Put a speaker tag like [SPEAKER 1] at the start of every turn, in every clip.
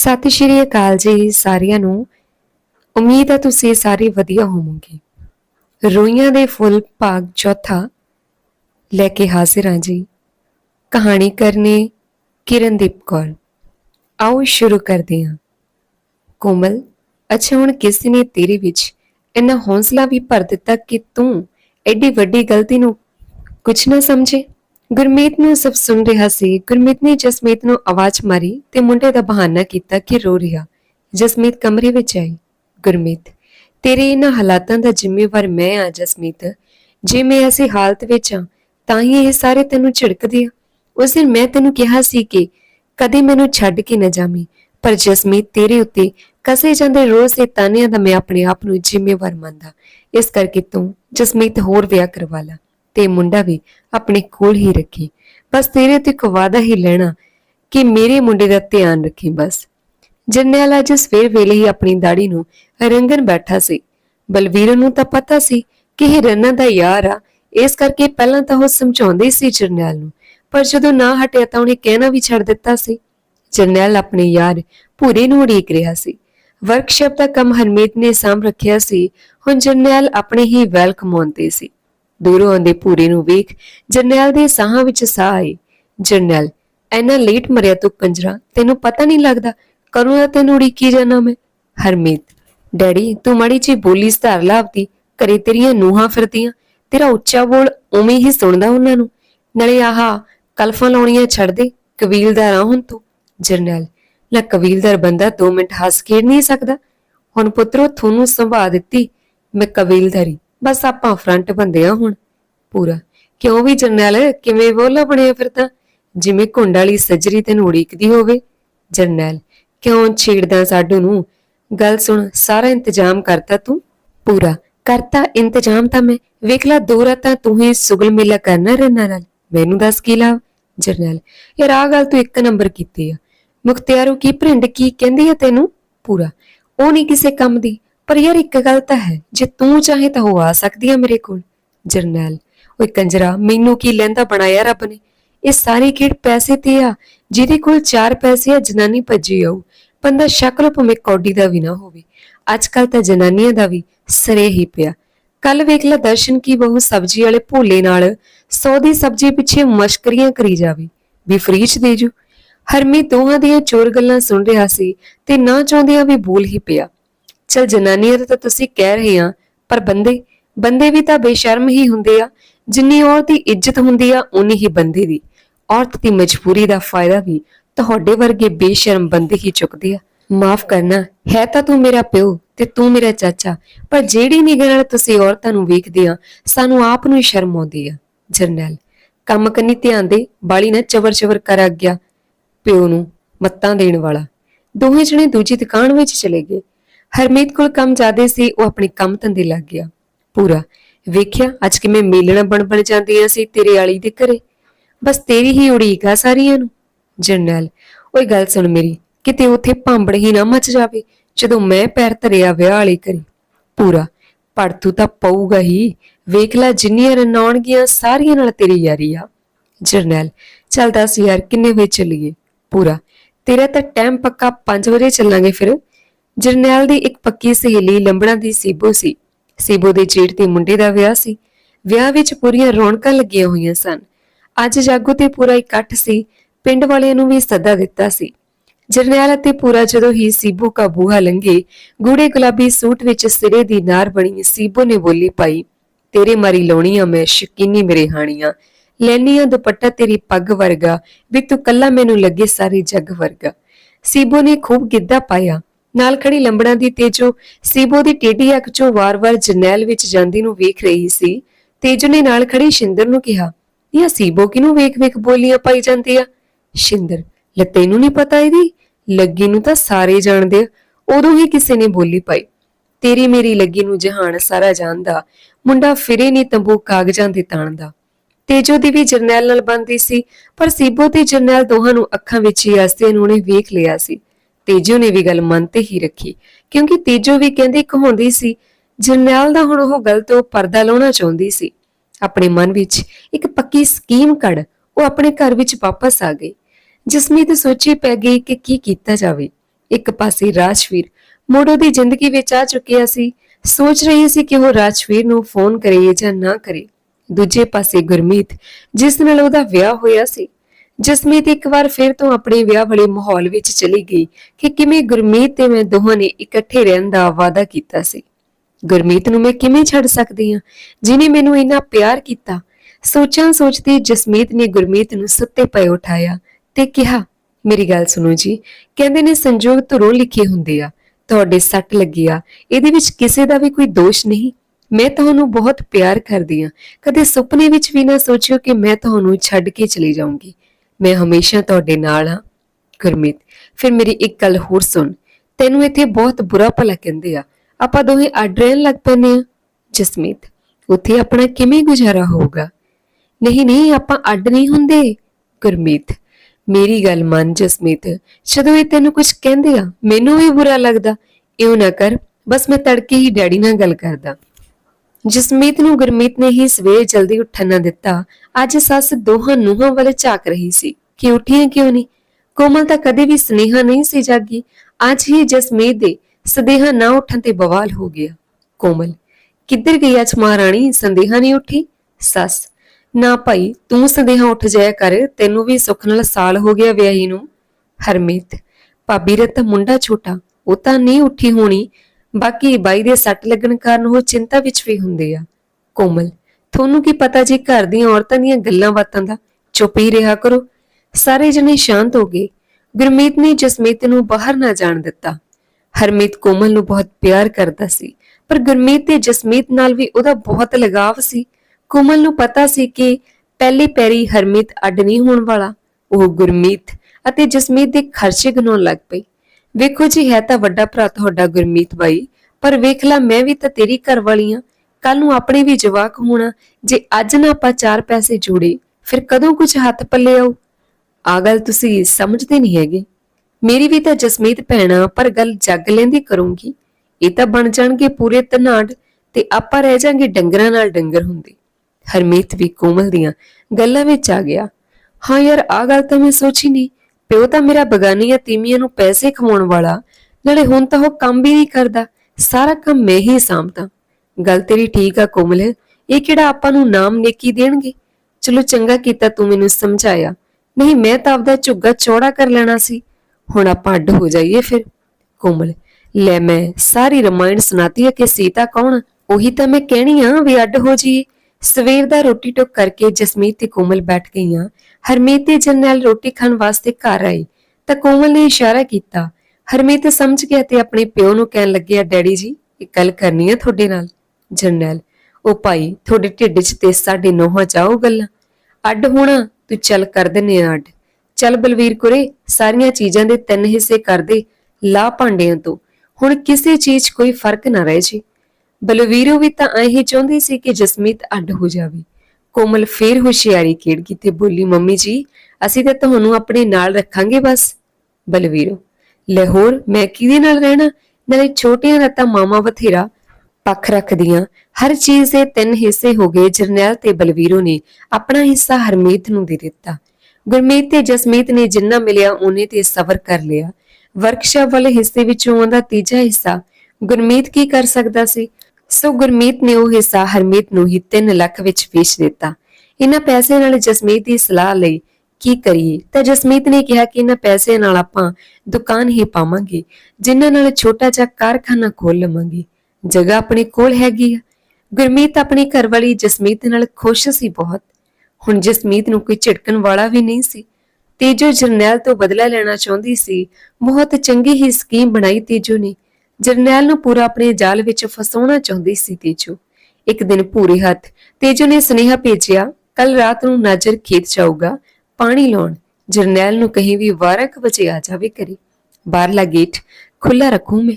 [SPEAKER 1] ਸਤਿ ਸ਼੍ਰੀ ਅਕਾਲ ਜੀ ਸਾਰਿਆਂ ਨੂੰ। ਉਮੀਦ ਹੈ ਤੁਸੀਂ ਸਾਰੇ ਵਧੀਆ ਹੋਵੋਗੇ। ਰੋਈਆਂ ਦੇ ਫੁੱਲ ਭਾਗ ਚੌਥਾ ਲੈ ਕੇ ਹਾਜ਼ਰ ਹਾਂ ਜੀ। ਕਹਾਣੀ ਕਰਨੀ ਕਿਰਨਦੀਪ ਕੌਰ। ਆਓ ਸ਼ੁਰੂ ਕਰਦੇ ਹਾਂ। ਕੋਮਲ, ਅੱਛਾ ਹੁਣ ਕਿਸ ਨੇ ਤੇਰੇ ਵਿੱਚ? ਇੰਨਾ ਹੌਸਲਾ ਵੀ ਭਰ ਦਿੱਤਾ ਕਿ ਤੂੰ ਐਡੀ ਵੱਡੀ ਗਲਤੀ ਨੂੰ ਕੁਝ ਨਾ ਸਮਝੇ। ਗੁਰਮੀਤ ਨੂੰ ਸਭ ਸੁਣ ਰਿਹਾ ਸੀ। ਗੁਰਮੀਤ ਨੇ ਜਸਮੀਤ ਨੂੰ ਆਵਾਜ਼ ਮਾਰੀ ਤੇ ਮੁੰਡੇ ਦਾ ਬਹਾਨਾ ਕੀਤਾ ਕਿ ਰੋ ਰਿਹਾ। ਜਸਮੀਤ ਕਮਰੇ ਵਿੱਚ ਆਈ। ਗੁਰਮੀਤ, ਤੇਰੇ ਇਹਨਾਂ ਹਾਲਾਤਾਂ ਦਾ ਜ਼ਿੰਮੇਵਾਰ ਮੈਂ ਆ ਜਸਮੀਤ। ਜੇ ਮੈਂ ਐਸੀ ਹਾਲਤ ਵਿੱਚ ਆ ਤਾਂ ਹੀ ਇਹ ਸਾਰੇ ਤੈਨੂੰ ਝਿੜਕਦੇ ਆ। ਉਸ ਦਿਨ ਮੈਂ ਤੈਨੂੰ ਕਿਹਾ ਸੀ ਕਿ ਕਦੇ ਮੈਨੂੰ ਛੱਡ ਕੇ ਨਾ ਜਾਵੀਂ, ਪਰ ਜਸਮੀਤ ਤੇਰੇ ਉੱਤੇ ਕਸੇ ਜਾਂਦੇ ਰੋਜ਼ ਦੇ ਤਾਨਿਆਂ ਦਾ ਮੈਂ ਆਪਣੇ ਆਪ ਨੂੰ ਜ਼ਿੰਮੇਵਾਰ ਮੰਨਦਾ। ਇਸ ਕਰਕੇ ਤੂੰ ਜਸਮੀਤ ਹੋਰ ਵਿਆਹ ਕਰਵਾ ਲਾ। ਤੇ ਮੁੰਡਾ ਵੀ ਆਪਣੇ ਕੋਲ ਹੀ ਰੱਖੀ। ਬਸ ਤੇਰੇ ਤੇ ਇੱਕ ਵਾਅਦਾ ਹੀ ਲੈਣਾ ਕਿ ਮੇਰੇ ਮੁੰਡੇ ਦਾ ਧਿਆਨ ਰੱਖੀ ਬਸ। ਜਰਨੈਲ ਅੱਜ ਸਵੇਰ ਵੇਲੇ ਹੀ ਆਪਣੀ ਦਾੜੀ ਨੂੰ ਰੰਗਣ ਬੈਠਾ ਸੀ। ਬਲਵੀਰ ਨੂੰ ਤਾਂ ਪਤਾ ਸੀ ਕਿ ਇਹ ਰੰਨਾ ਦਾ ਯਾਰ ਆ। ਇਸ ਕਰਕੇ ਪਹਿਲਾਂ ਤਾਂ ਉਹ ਸਮਝਾਉਂਦੇ ਸੀ ਜਰਨੈਲ ਨੂੰ, ਪਰ ਜਦੋਂ ਨਾ ਹਟਿਆ ਤਾਂ ਉਹਨੇ ਕਹਿਣਾ ਵੀ ਛੱਡ ਦਿੱਤਾ ਸੀ। ਜਰਨੈਲ ਆਪਣੇ ਯਾਰ ਪੂਰੇ ਨੂੰ ਉਡੀਕ ਰਿਹਾ ਸੀ। ਵਰਕਸ਼ਾਪ ਦਾ ਕੰਮ ਹਰਮੀਤ ਨੇ ਸਾਂਭ ਰੱਖਿਆ ਸੀ। ਹੁਣ ਜਰਨੈਲ ਆਪਣੇ ਹੀ ਵੈਲ ਕਮਾਉਂਦੇ ਸੀ। ਦੂਰੋਂ ਆਉਂਦੇ ਪੂਰੇ ਨੂੰ ਵੇਖ ਜਰਨੈਲ ਦੇ ਸਾਹਾਂ ਵਿੱਚ ਸਾਹ ਆਏ। ਜਰਨੈਲ ਐਨਾ ਲੇਟ ਮਰਿਆ ਤੂੰ ਕੰਜਰਾ, ਤੈਨੂੰ ਪਤਾ ਨਹੀਂ ਲੱਗਦਾ ਕਦੋਂ ਦਾ ਤੈਨੂੰ ਉਡੀਕੀ ਜਾਣਾ ਮੈਂ? ਹਰਮੀਤ, ਡੈਡੀ, ਤੂੰ ਮਾੜੀ ਜੀ ਬੋਲੀ ਸੁਧਾਰ ਲਾਵਦੀ ਕਰੇ ਤੇਰੀਆਂ ਨੂਹਾਂ ਫਿਰਦੀਆਂ, ਤੇਰਾ ਉੱਚਾ ਬੋਲ ਉਵੇਂ ਹੀ ਸੁਣਦਾ ਉਹਨਾਂ ਨੂੰ। ਨਾਲੇ ਆਹਾ ਕਲਫਾਂ ਲਾਉਣੀਆਂ ਛੱਡ ਦੇ, ਕਬੀਲਦਾਰ ਆ ਹੁਣ ਤੂੰ। ਜਰਨੈਲ ਨਾ ਕਬੀਲਦਾਰ ਬੰਦਾ 2 ਮਿੰਟ ਹੱਸ ਖੇਡ ਨਹੀਂ ਸਕਦਾ। ਹੁਣ ਪੁੱਤਰੋ, ਤੁਹਾਨੂੰ ਸੰਭਾ ਦਿੱਤੀ ਮੈਂ ਕਬੀਲਦਾਰੀ। ਬਸ ਆਪਾਂ ਫਰੰਟ ਬੰਦੇ ਆ ਹੁਣ, ਪੂਰਾ। ਕਿਉਂ ਵੀ ਜਰਨੈਲ ਕਿਵੇਂ ਬੋਲਾ ਬਣਿਆ ਫਿਰਦਾ ਜਿਵੇਂ ਘੁੰਡ ਵਾਲੀ ਸੱਜਰੀ ਤੈਨੂੰ ਉਡੀਕਦੀ ਹੋਵੇ। ਜਰਨੈਲ, ਕਿਉਂ ਛੇੜਦਾ ਸਾਡੂ ਨੂੰ? ਗੱਲ ਸੁਣ, ਸਾਰਾ ਇੰਤਜ਼ਾਮ ਕਰਤਾ ਤੂੰ? ਪੂਰਾ। ਕਰਤਾ, ਇੰਤਜ਼ਾਮ ਤਾਂ ਮੈਂ। ਵੇਖ ਲਾ, ਦੋ ਰਾਤਾਂ ਤੂੰ ਹੀ ਸੁਗਲ ਮੇਲਾ ਕਰਨਾ ਰਹਿਣਾ ਨਾਲ। ਮੈਨੂੰ ਦੱਸ ਕੀ ਲਾਭ? ਜਰਨੈਲ, ਯਾਰ ਆ ਗੱਲ ਤੂੰ ਇੱਕ ਨੰਬਰ ਕੀਤੀ ਆ। ਮੁਖਤਿਆਰੋ ਕੀ ਪ੍ਰਿੰਡ ਕੀ ਕਹਿੰਦੀ ਆ ਤੈਨੂੰ? ਪੂਰਾ। ਉਹ ਨਹੀਂ ਕਿਸੇ ਕੰਮ ਦੀ। ਪਰ ਯਾਰ ਇੱਕ ਗੱਲ ਤਾਂ ਹੈ, ਜੇ ਤੂੰ ਚਾਹੇ ਤਾਂ ਉਹ ਆ ਸਕਦੀ ਆ ਮੇਰੇ ਕੋਲ। ਜਰਨੈਲ, ਓਏ ਕੰਜਰਾ, ਮੈਨੂੰ ਕੀ ਲੈਂਦਾ ਬਣਾਇਆ ਰੱਬ ਨੇ? ਇਹ ਸਾਰੀ ਖੇਡ ਪੈਸੇ ਤੇ ਆ? ਜਿਹਦੇ ਕੋਲ ਚਾਰ ਪੈਸੇ ਆ, ਜਨਾਨੀ ਭੱਜੀ ਆਉ ਬੰਦਾ ਸ਼ਕਲ ਭਵੇਂ ਕੌਡੀ ਦਾ ਵੀ ਨਾ ਹੋਵੇ। ਅੱਜ ਕੱਲ ਤਾਂ ਜਨਾਨੀਆਂ ਦਾ ਵੀ ਸਰੇ ਹੀ ਪਿਆ। ਕੱਲ ਵੇਖ ਲੈ ਦਰਸ਼ਨ ਕੀ ਬਹੁ ਸਬਜ਼ੀ ਵਾਲੇ ਭੋਲੇ ਨਾਲ ਸੌ ਦੀ ਸਬਜ਼ੀ ਪਿੱਛੇ ਮਸ਼ਕਰੀਆਂ ਕਰੀ ਜਾਵੇ। ਵੀ ਫ੍ਰੀ ਚ ਦੇ ਜੂ। ਹਰਮੀ ਦੋਹਾਂ ਦੀਆਂ ਚੋਰ ਗੱਲਾਂ ਸੁਣ ਰਿਹਾ ਸੀ ਤੇ ਨਾ ਚਾਹੁੰਦਿਆਂ ਵੀ ਬੋਲ ਹੀ ਪਿਆ। ਚਲ ਜਨਾਨੀਆਂ ਦਾ ਤਾਂ ਤੁਸੀਂ ਕਹਿ ਰਹੇ ਆ, ਪਰ ਬੰਦੇ ਬੰਦੇ ਵੀ ਤਾਂ ਬੇਸ਼ਰਮ ਹੀ ਹੁੰਦੇ ਆ। ਜਿੰਨੀ ਔਰਤ ਦੀ ਇੱਜ਼ਤ ਹੁੰਦੀ ਆ ਉਨੀ ਹੀ ਬੰਦੇ ਦੀ। ਔਰਤ ਦੀ ਮਜਬੂਰੀ ਦਾ ਫਾਇਦਾ ਵੀ ਤੁਹਾਡੇ ਵਰਗੇ ਬੇਸ਼ਰਮ ਬੰਦੇ ਹੀ ਚੁੱਕਦੇ ਆ। ਮਾਫ ਕਰਨਾ, ਹੈ ਤਾਂ ਤੂੰ ਮੇਰਾ ਪਿਓ ਤੇ ਤੂੰ ਮੇਰਾ ਚਾਚਾ, ਪਰ ਜਿਹੜੀ ਨਿਗਾਹ ਨਾਲ ਤੁਸੀਂ ਔਰਤਾਂ ਨੂੰ ਵੇਖਦੇ ਆ, ਸਾਨੂੰ ਆਪ ਨੂੰ ਹੀ ਸ਼ਰਮ ਆਉਂਦੀ ਆ। ਜਰਨੈਲ, ਕੰਮ ਕੰਨੀ ਧਿਆਨ ਦੇ, ਬਾਲੀ ਨਾ ਚਵਰ ਚਵਰ ਕਰ ਆ ਗਿਆ ਪਿਓ ਨੂੰ ਮੱਤਾਂ ਦੇਣ ਵਾਲਾ। ਦੋਹੇ ਜਣੇ ਦੂਜੀ ਦੁਕਾਨ ਵਿੱਚ ਚਲੇ ਗਏ। ਹਰਮੀਤ ਕੋਲ ਕੰਮ ਜ਼ਿਆਦੇ ਸੀ, ਉਹ ਆਪਣੇ ਕੰਮ ਧੰਦੇ ਲੱਗ ਗਿਆ। ਪੂਰਾ, ਵੇਖਿਆ ਅੱਜ ਕਿਵੇਂ ਮੇਲਣਾ ਬਣ ਬਣ ਜਾਂਦੀਆਂ ਸੀ ਤੇਰੇ ਵਾਲੀ ਦੇ ਘਰੇ। ਬਸ ਤੇਰੀ ਹੀ ਉਡੀਕ ਆ ਸਾਰੀਆਂ ਨੂੰ। ਜਰਨੈਲ, ਓਏ ਗੱਲ ਸੁਣ ਮੇਰੀ, ਕਿਤੇ ਉੱਥੇ ਭਾਂਬੜ ਹੀ ਨਾ ਮਚ ਜਾਵੇ, ਜਦੋਂ ਮੈਂ ਪੈਰ ਧਰਿਆ ਵਿਆਹ ਵਾਲੀ ਕਰੀ ਪੂਰਾ ਪੜ ਤੂੰ ਤਾਂ ਪਊਗਾ ਹੀ, ਵੇਖ ਲੈ ਜਿੰਨੀਆਂ ਰਨਾਉਣਗੀਆਂ ਸਾਰੀਆਂ ਨਾਲ ਤੇਰੀ ਯਾਰੀ ਆ। ਜਰਨੈਲ, ਚੱਲ ਦੱਸ ਯਾਰ ਕਿੰਨੇ ਵਜੇ ਚੱਲੀਏ? ਪੂਰਾ, ਤੇਰਾ ਤਾਂ ਟਾਈਮ ਪੱਕਾ 5 ਵਜੇ ਚੱਲਾਂਗੇ ਫਿਰ। ਜਰਨੈਲ ਦੀ ਇੱਕ ਪੱਕੀ ਸਹੇਲੀ ਲੰਬੜਾ ਦੀ ਸੀਬੋ ਸੀ। ਸੀਬੋ ਦੇ ਜੇਠ ਦੇ ਮੁੰਡੇ ਦਾ ਵਿਆਹ ਸੀ। ਵਿਆਹ ਵਿੱਚ ਪੂਰੀਆਂ ਰੌਣਕਾਂ ਲੱਗੀਆਂ ਹੋਈਆਂ ਸਨ। ਅੱਜ ਜਾਗੋ ਤੇ ਪੂਰਾ ਇਕੱਠ ਸੀ। ਪਿੰਡ ਵਾਲਿਆਂ ਨੂੰ ਵੀ ਸੱਦਾ ਦਿੱਤਾ ਸੀ। ਜਰਨੈਲ ਅਤੇ ਪੂਰਾ ਜਦੋਂ ਹੀ ਸੀਬੋ ਕਾ ਬੂਹਾ ਲੰਘੇ ਗੂੜੇ ਗੁਲਾਬੀ ਸੂਟ ਵਿੱਚ ਸਿਰੇ ਦੀ ਨਾਰ ਬਣੀ ਸੀਬੋ ਨੇ ਬੋਲੀ ਪਾਈ ਤੇਰੇ ਮਾਰੀ ਲਾਉਣੀਆਂ ਮੈਂ ਸ਼ਕੀਨੀ ਮੇਰੇ ਹਾਣੀਆਂ। ਲੈਨੀਆਂ ਦੁਪੱਟਾ ਤੇਰੀ ਪੱਗ ਵਰਗਾ, ਵੀ ਤੂੰ ਕੱਲਾ ਮੈਨੂੰ ਲੱਗੇ ਸਾਰੇ ਜੱਗ ਵਰਗਾ। ਸੀਬੋ ਨੇ ਖੂਬ ਗਿੱਧਾ ਪਾਇਆ। ਨਾਲ ਖੜੀ ਲੰਬੜਾਂ ਦੀ ਤੇਜੋ ਸੀਬੋ ਦੀ ਟੇਢੀ ਅੱਖ ਚੋਂ ਵਾਰ-ਵਾਰ ਜਰਨੈਲ ਵਿੱਚ ਜਾਂਦੀ ਨੂੰ ਵੇਖ ਰਹੀ ਸੀ। ਤੇਜੋ ਨੇ ਨਾਲ ਖੜੀ ਸ਼ਿੰਦਰ ਨੂੰ ਕਿਹਾ ਇਹ ਸੀਬੋ ਕਿਨੂੰ ਵੇਖ-ਵੇਖ ਬੋਲੀਆਂ ਪਾਈ ਜਾਂਦੀ ਆ? ਸ਼ਿੰਦਰ, ਲੈ ਤੈਨੂੰ ਨਹੀਂ ਪਤਾ ਇਹਦੀ? ਲੱਗੀ ਨੂੰ ਤਾਂ ਸਾਰੇ ਜਾਣਦੇ ਆ, ਉਦੋਂ ਹੀ ਕਿਸੇ ਨੇ ਬੋਲੀ ਪਾਈ। ਤੇਰੀ ਮੇਰੀ ਲੱਗੀ ਨੂੰ ਜਹਾਨ ਸਾਰਾ ਜਾਣਦਾ, ਮੁੰਡਾ ਫਿਰੇ ਨਹੀਂ ਤੰਬੂ ਕਾਗਜ਼ਾਂ ਦੇ ਤਾਣਦਾ। ਤੇਜੋ ਦੀ ਵੀ ਜਰਨੈਲ ਨਾਲ ਬੰਦੀ ਸੀ, ਪਰ ਸੀਬੋ ਤੇ ਜਰਨੈਲ ਦੋਹਾਂ ਨੂੰ ਅੱਖਾਂ ਵਿੱਚ ਹੀ ਹੱਸਦੇ ਨੂੰ ਉਹਨੇ ਵੇਖ ਲਿਆ ਸੀ। ਤੇਜੋ ਨੇ ਵੀ ਗੱਲ ਮਨ ਤੇ ਹੀ ਰੱਖੀ, ਕਿਉਂਕਿ ਤੇਜੋ ਵੀ ਕਹਿੰਦੀ ਕਹਾਉਂਦੀ ਸੀ, ਜਰਨੈਲ ਦਾ ਹੁਣ ਉਹ ਗੱਲ ਤੋਂ ਪਰਦਾ ਲਾਉਣਾ ਚਾਹੁੰਦੀ ਸੀ। ਆਪਣੇ ਮਨ ਵਿੱਚ ਇੱਕ ਪੱਕੀ ਸਕੀਮ ਘੜ, ਉਹ ਆਪਣੇ ਘਰ ਵਿੱਚ ਵਾਪਸ ਆ ਗਈ। ਜਸਮੀਤ ਸੋਚੀ ਪੈ ਗਈ ਕਿ ਕੀ ਕੀਤਾ ਜਾਵੇ। ਇੱਕ ਪਾਸੇ ਰਾਜਵੀਰ ਮੋੜੋ ਦੀ ਜ਼ਿੰਦਗੀ ਵਿੱਚ ਆ ਚੁੱਕਿਆ ਸੀ, ਸੋਚ ਰਹੀ ਸੀ ਕਿ ਉਹ ਰਾਜਵੀਰ ਨੂੰ ਫੋਨ ਕਰੇ ਜਾਂ ਨਾ ਕਰੇ। ਦੂਜੇ ਪਾਸੇ ਗੁਰਮੀਤ, ਜਿਸ ਨਾਲ ਉਹਦਾ ਵਿਆਹ ਹੋਇਆ ਸੀ ਜਸਮੀਤ ਇੱਕ ਵਾਰ ਫਿਰ ਤੋਂ ਆਪਣੇ ਵਿਆਹ ਵਾਲੇ ਮਾਹੌਲ ਵਿੱਚ ਚਲੀ ਗਈ ਕਿ ਕਿਵੇਂ ਗੁਰਮੀਤ ਤੇ ਮੈਂ ਦੋਹਾਂ ਨੇ ਇਕੱਠੇ ਰਹਿਣ ਦਾ ਵਾਅਦਾ ਕੀਤਾ ਸੀ। ਗੁਰਮੀਤ ਨੂੰ ਮੈਂ ਕਿਵੇਂ ਛੱਡ ਸਕਦੀ ਹਾਂ? ਜਿਨੇ ਮੈਨੂੰ ਇੰਨਾ ਪਿਆਰ ਕੀਤਾ ਸੋਚਾਂ ਸੋਚਦੀ ਜਸਮੀਤ ਨੇ ਗੁਰਮੀਤ ਨੂੰ ਸੁੱਤੇ ਪਏ ਉਠਾਇਆ ਤੇ ਕਿਹਾ, ਮੇਰੀ ਗੱਲ ਸੁਣੋ ਜੀ, ਕਹਿੰਦੇ ਨੇ ਸੰਜੋਗ ਧੁਰੋਂ ਲਿਖੇ ਹੁੰਦੇ ਆ, ਤੁਹਾਡੇ ਸੱਟ ਲੱਗੀ ਆ, ਇਹਦੇ ਵਿੱਚ ਕਿਸੇ ਦਾ ਵੀ ਕੋਈ ਦੋਸ਼ ਨਹੀਂ। ਮੈਂ ਤੁਹਾਨੂੰ ਬਹੁਤ ਪਿਆਰ ਕਰਦੀ ਆ ਕਦੇ ਸੁਪਨੇ ਵਿੱਚ ਵੀ ਨਾ ਸੋਚਿਓ ਕਿ ਮੈਂ ਤੁਹਾਨੂੰ ਛੱਡ ਕੇ ਚਲੀ ਜਾਊਂਗੀ। ਮੈਂ ਹਮੇਸ਼ਾ ਤੁਹਾਡੇ ਨਾਲ ਹਾਂ, ਗੁਰਮੀਤ। ਫਿਰ ਮੇਰੀ ਇੱਕ ਗੱਲ ਹੋਰ ਸੁਣ। ਤੈਨੂੰ ਇੱਥੇ ਬਹੁਤ ਬੁਰਾ ਭਲਾ ਕਹਿੰਦੇ ਆ। ਆਪਾਂ ਦੋਵੇਂ ਅੱਡ ਰਹਿਣ ਲੱਗ ਪੈਨੇ ਆ ਜਸਮੀਤ। ਉੱਥੇ ਆਪਣਾ ਕਿਵੇਂ ਗੁਜ਼ਾਰਾ ਹੋਊਗਾ? ਨਹੀਂ ਨਹੀਂ, ਆਪਾਂ ਅੱਡ ਨਹੀਂ ਹੁੰਦੇ, ਗੁਰਮੀਤ। ਮੇਰੀ ਗੱਲ ਮੰਨ, ਜਸਮੀਤ। ਜਦੋਂ ਇਹ ਤੈਨੂੰ ਕੁਝ ਕਹਿੰਦੇ ਆ, ਮੈਨੂੰ ਵੀ ਬੁਰਾ ਲੱਗਦਾ। ਇਉਂ ਨਾ ਕਰ, ਬਸ ਮੈਂ ਤੜਕੇ ਹੀ ਡੈਡੀ ਨਾਲ ਗੱਲ ਕਰਦਾ। ਜਸਮੀਤ ਨੂੰ ਗੁਰਮੀਤ ਨੇ ਹੀ ਸਵੇਰ ਜਲਦੀ ਉੱਠਣ ਨਾ ਦਿੱਤਾ, ਅੱਜ ਸੱਸ ਦੋਹਾਂ ਨੂੰਹਾਂ ਵੱਲ ਝਾਕ ਰਹੀ ਸੀ। ਕਿ ਉੱਠੀਆਂ ਕਿਉਂ ਨਹੀਂ? ਕੋਮਲ ਤਾਂ ਕਦੇ ਵੀ ਸਨੇਹਾ ਨਹੀਂ ਸੀ ਜਾਗੀ। ਅੱਜ ਹੀ ਜਸਮੀਤ ਦੇ ਸਦੇਹਾ ਨਾ ਉੱਠਣ ਤੇ ਬਵਾਲ ਹੋ ਗਿਆ। ਕੋਮਲ, ਕਿੱਧਰ ਗਈ ਅੱਜ ਮਹਾਰਾਣੀ? ਸੰਦੇਹਾ ਨਹੀਂ ਉੱਠੀ? ਸੱਸ, ਨਾ ਭਾਈ, ਤੂੰ ਸੰਦੇਹਾ ਉੱਠ ਜਾਇਆ ਕਰ, ਤੈਨੂੰ ਵੀ ਸੁੱਖ ਨਾਲ ਸਾਲ ਹੋ ਗਿਆ ਵਿਆਹੀ ਨੂੰ। ਹਰਮੀਤ, ਭਾਬੀ ਦਾ ਮੁੰਡਾ ਛੋਟਾ, ਉਹ ਤਾਂ ਨਹੀਂ ਉੱਠੀ ਹੋਣੀ। ਬਾਕੀ ਬਾਈ ਦੇ ਸੱਟ ਲੱਗਣ ਕਾਰਨ ਉਹ ਚਿੰਤਾ ਵਿੱਚ ਵੀ ਹੁੰਦੇ ਆ। ਕੋਮਲ, ਤੁਹਾਨੂੰ ਕੀ ਪਤਾ ਜੀ ਘਰ ਦੀਆਂ ਔਰਤਾਂ ਦੀਆਂ ਗੱਲਾਂ ਬਾਤਾਂ ਦਾ? ਚੁੱਪ ਹੀ ਰਿਹਾ ਕਰੋ। ਸਾਰੇ ਜਣੇ ਸ਼ਾਂਤ ਹੋ ਗਏ। ਗੁਰਮੀਤ ਨੇ ਜਸਮੀਤ ਨੂੰ ਬਾਹਰ ਨਾ ਜਾਣ ਦਿੱਤਾ। ਹਰਮੀਤ ਕੋਮਲ ਨੂੰ ਬਹੁਤ ਪਿਆਰ ਕਰਦਾ ਸੀ, ਪਰ ਗੁਰਮੀਤ ਤੇ ਜਸਮੀਤ ਨਾਲ ਵੀ ਉਹਦਾ ਬਹੁਤ ਲਗਾਵ ਸੀ। ਕੋਮਲ ਨੂੰ ਪਤਾ ਸੀ ਕਿ ਪਹਿਲੀ ਪੈਰੀ ਹਰਮੀਤ ਅੱਡ ਨਹੀਂ ਹੋਣ ਵਾਲਾ। ਉਹ ਗੁਰਮੀਤ ਅਤੇ ਜਸਮੀਤ ਦੇ ਖਰਚੇ ਗਣਾਉਣ ਲੱਗ ਪਈ। ਵੇਖੋ ਜੀ, ਹੈ ਤਾਂ ਵੱਡਾ ਭਰਾ ਤੁਹਾਡਾ ਗੁਰਮੀਤ ਬਾਈ, ਪਰ ਵੇਖ ਲੈ, ਮੈਂ ਵੀ ਤਾਂ ਤੇਰੀ ਘਰ ਵਾਲੀ ਆ। ਕੱਲ ਨੂੰ ਆਪਣੇ ਵੀ ਜਵਾਕ ਹੋਣਾ, ਜੇ ਅੱਜ ਨਾ ਆਪਾਂ ਚਾਰ ਪੈਸੇ ਜੋੜੇ, ਫਿਰ ਕਦੋਂ ਕੁਝ ਹੱਥ ਪੱਲੇ ਆਉ ਆ ਗੱਲ ਤੁਸੀਂ ਸਮਝਦੇ ਨਹੀਂ ਹੈਗੇ। ਮੇਰੀ ਵੀ ਤਾਂ ਜਸਮੀਤ ਭੈਣਾ ਪਰ ਗੱਲ ਜੱਗ ਲੈਂਦੀ ਕਰੂੰਗੀ। ਇਹ ਤਾਂ ਬਣ ਜਾਣਗੇ ਪੂਰੇ ਤਨਾੜ ਤੇ ਆਪਾਂ ਰਹਿ ਜਾਾਂਗੇ ਡੰਗਰਾਂ ਨਾਲ ਡੰਗਰ ਹੁੰਦੇ। ਹਰਮੀਤ ਵੀ ਕੋਮਲ ਦੀਆਂ ਗੱਲਾਂ ਵਿੱਚ ਆ ਗਿਆ। ਹਾਂ ਯਾਰ ਆ ਗੱਲ ਤਾਂ ਮੈਂ ਸੋਚੀ ਨਹੀਂ। ਪਿਓ ਤਾਂ ਮੇਰਾ ਬਗਾਨੀਆਂ ਤੀਮੀਆਂ ਨੂੰ ਪੈਸੇ ਖਵਾਉਣ ਵਾਲਾ, ਨਾਲੇ ਹੁਣ ਤਾਂ ਉਹ ਕੰਮ ਵੀ ਨਹੀਂ ਕਰਦਾ, ਸਾਰਾ ਕੰਮ ਮੈਂ ਹੀ ਸਾਂਭਦਾ। ਗੱਲ ਤੇਰੀ ਠੀਕ ਆ ਕੋਮਲ, ਇਹ ਕਿਹੜਾ ਆਪਾਂ ਨੂੰ ਨਾਮ ਨੇਕੀ ਦੇਣਗੇ? ਚਲੋ ਚੰਗਾ ਕੀਤਾ ਤੂੰ ਮੈਨੂੰ ਸਮਝਾਇਆ, ਨਹੀਂ ਮੈਂ ਤਾਂ ਆਪਦਾ ਝੁੱਗਾ ਚੌੜਾ ਕਰ ਲੈਣਾ ਸੀ। ਹੁਣ ਆਪਾਂ ਅੱਡ ਹੋ ਜਾਈਏ ਫਿਰ। ਕੋਮਲ, ਲੈ ਮੈਂ ਸਾਰੀ ਰਮਾਇਣ ਸੁਣਾਤੀ ਹੈ ਕਿ ਸੀਤਾ ਕੌਣ? ਉਹੀ ਤਾਂ ਮੈਂ ਕਹਿਣੀ ਆ ਵੀ ਅੱਡ ਹੋ ਜੀ ਸਵੇਰ ਦਾ ਰੋਟੀ ਟੁੱਕ ਕਰਕੇ ਜਸਮੀਤ ਤੇ ਕੋਮਲ ਬੈਠ ਗਈਆਂ ਹਰਮੀਤ ਤੇ ਜਰਨੈਲ ਰੋਟੀ ਖਾਣ ਵਾਸਤੇ ਘਰ ਆਈ ਤਾਂ ਕੋਮਲ ਨੇ ਇਸ਼ਾਰਾ ਕੀਤਾ। ਹਰਮੀਤ ਸਮਝ ਗਿਆ ਤੇ ਆਪਣੇ ਪਿਓ ਨੂੰ ਕਹਿਣ ਲੱਗਿਆ ਡੈਡੀ ਜੀ ਇਹ ਗੱਲ ਕਰਨੀ ਹੈ ਤੁਹਾਡੇ ਨਾਲ। ਜਰਨੈਲ, ਉਹ ਭਾਈ ਤੁਹਾਡੇ ਢਿੱਡ 'ਚ ਤੇ ਸਾਡੇ ਨੋਹਾਂ ਚਾਹੋ ਗੱਲਾਂ। ਅੱਡ ਹੋਣਾ, ਤੂੰ ਚੱਲ ਕਰ ਦਿੰਨੇ ਆ ਅੱਡ। ਚੱਲ ਬਲਵੀਰ ਕੁਰੇ, ਸਾਰੀਆਂ ਚੀਜ਼ਾਂ ਦੇ ਤਿੰਨ ਹਿੱਸੇ ਕਰ ਦੇ, ਲਾ ਭਾਂਡਿਆਂ ਤੋਂ। ਹੁਣ ਕਿਸੇ ਚੀਜ਼ 'ਚ ਕੋਈ ਫ਼ਰਕ ਨਾ ਰਹੇ ਜੀ। ਬਲਵੀਰੋ ਵੀ ਤਾਂ ਇਹੀ ਹੀ ਚਾਹੁੰਦੀ ਸੀ ਕਿ ਜਸਮੀਤ ਅੱਡ ਹੋ ਜਾਵੇ। ਕੋਮਲ ਫੇਰ ਹੁਸ਼ਿਆਰੀ ਖੇਡ ਗਈ ਤੇ ਬੋਲੀ, ਮੰਮੀ ਜੀ, ਅਸੀਂ ਤਾਂ ਤੁਹਾਨੂੰ ਆਪਣੇ ਨਾਲ ਰੱਖਾਂਗੇ ਬਸ। ਬਲਵੀਰੋ, ਲਾਹੌਰ ਮੈਂ ਕਿਹਦੇ ਨਾਲ ਰਹਿਣਾ? ਨਾਲੇ ਛੋਟਿਆਂ ਦਾ ਮਾਮਾ ਬਥੇਰਾ ਪੱਖ ਰੱਖਦੀਆਂ। ਹਰ ਚੀਜ਼ ਦੇ ਤਿੰਨ ਹਿੱਸੇ ਹੋ ਗਏ ਜਰਨੈਲ ਤੇ ਬਲਵੀਰੋ ਨੇ ਆਪਣਾ ਹਿੱਸਾ ਹਰਮੀਤ ਨੂੰ ਦੇ ਦਿੱਤਾ। ਗੁਰਮੀਤ ਤੇ ਜਸਮੀਤ ਨੇ ਜਿੰਨਾ ਮਿਲਿਆ ਉਹਨੇ ਤੇ ਸਬਰ ਕਰ ਲਿਆ। ਵਰਕਸ਼ਾਪ ਵਾਲੇ ਹਿੱਸੇ ਵਿੱਚੋਂ ਉਹਦਾ ਤੀਜਾ ਹਿੱਸਾ, ਗੁਰਮੀਤ ਕੀ ਕਰ ਸਕਦਾ ਸੀ? ਸੋ ਗੁਰਮੀਤ ਨੇ ਉਹ ਹਿੱਸਾ ਹਰਮੀਤ ਨੂੰ ਹੀ 3 ਲੱਖ ਵਿੱਚ ਵੇਚ ਦਿੱਤਾ। ਇਹਨਾਂ ਪੈਸੇ ਨਾਲ ਜਸਮੀਤ ਦੀ ਸਲਾਹ ਲਈ ਕੀ ਕਰੀਏ? ਤਾਂ ਜਸਮੀਤ ਨੇ ਕਿਹਾ ਕਿ ਇਹਨਾਂ ਪੈਸੇ ਨਾਲ ਆਪਾਂ ਦੁਕਾਨ ਹੀ ਪਾਵਾਂਗੇ, ਜਿਨ੍ਹਾਂ ਨਾਲ ਛੋਟਾ ਜਿਹਾ ਕਾਰਖਾਨਾ ਖੋਲ ਲਵਾਂਗੇ। ਜਗ੍ਹਾ ਆਪਣੇ ਕੋਲ ਹੈਗੀ ਆ। ਗੁਰਮੀਤ ਆਪਣੀ ਘਰਵਾਲੀ ਜਸਮੀਤ ਨਾਲ ਖੁਸ਼ ਸੀ ਬਹੁਤ। ਹੁਣ ਜਸਮੀਤ ਨੂੰ ਕੋਈ ਝਿੜਕਣ ਵਾਲਾ ਵੀ ਨਹੀਂ ਸੀ। ਤੇਜੋ ਜਰਨੈਲ ਤੋਂ ਬਦਲਾ ਲੈਣਾ ਚਾਹੁੰਦੀ ਸੀ। ਬਹੁਤ ਚੰਗੀ ਹੀ ਸਕੀਮ ਬਣਾਈ ਤੇਜੋ ਨੇ। ਜਰਨੈਲ ਨੂੰ ਪੂਰਾ ਆਪਣੇ ਜਾਲ ਵਿੱਚ ਫਸਾਉਣਾ ਚਾਹੁੰਦੀ ਸੀ ਤੇਜੋ। ਇੱਕ ਦਿਨ ਪੂਰੇ ਹੱਥ ਤੇਜੋ ਨੇ ਸੁਨੇਹਾ ਭੇਜਿਆ ਕੱਲ ਰਾਤ ਨੂੰ ਨਾਜਰ ਖੇਤ ਜਾਊਗਾ, ਪਾਣੀ ਲਾਉਣ। ਜਰਨੈਲ ਨੂੰ ਕਹੀਂ ਵੀ 12 ਕੁ ਵਜੇ ਆ ਜਾਵੇ ਕਰੇ ਬਾਹਰਲਾ ਗੇਟ ਖੁੱਲਾ ਰੱਖੂ ਮੈਂ।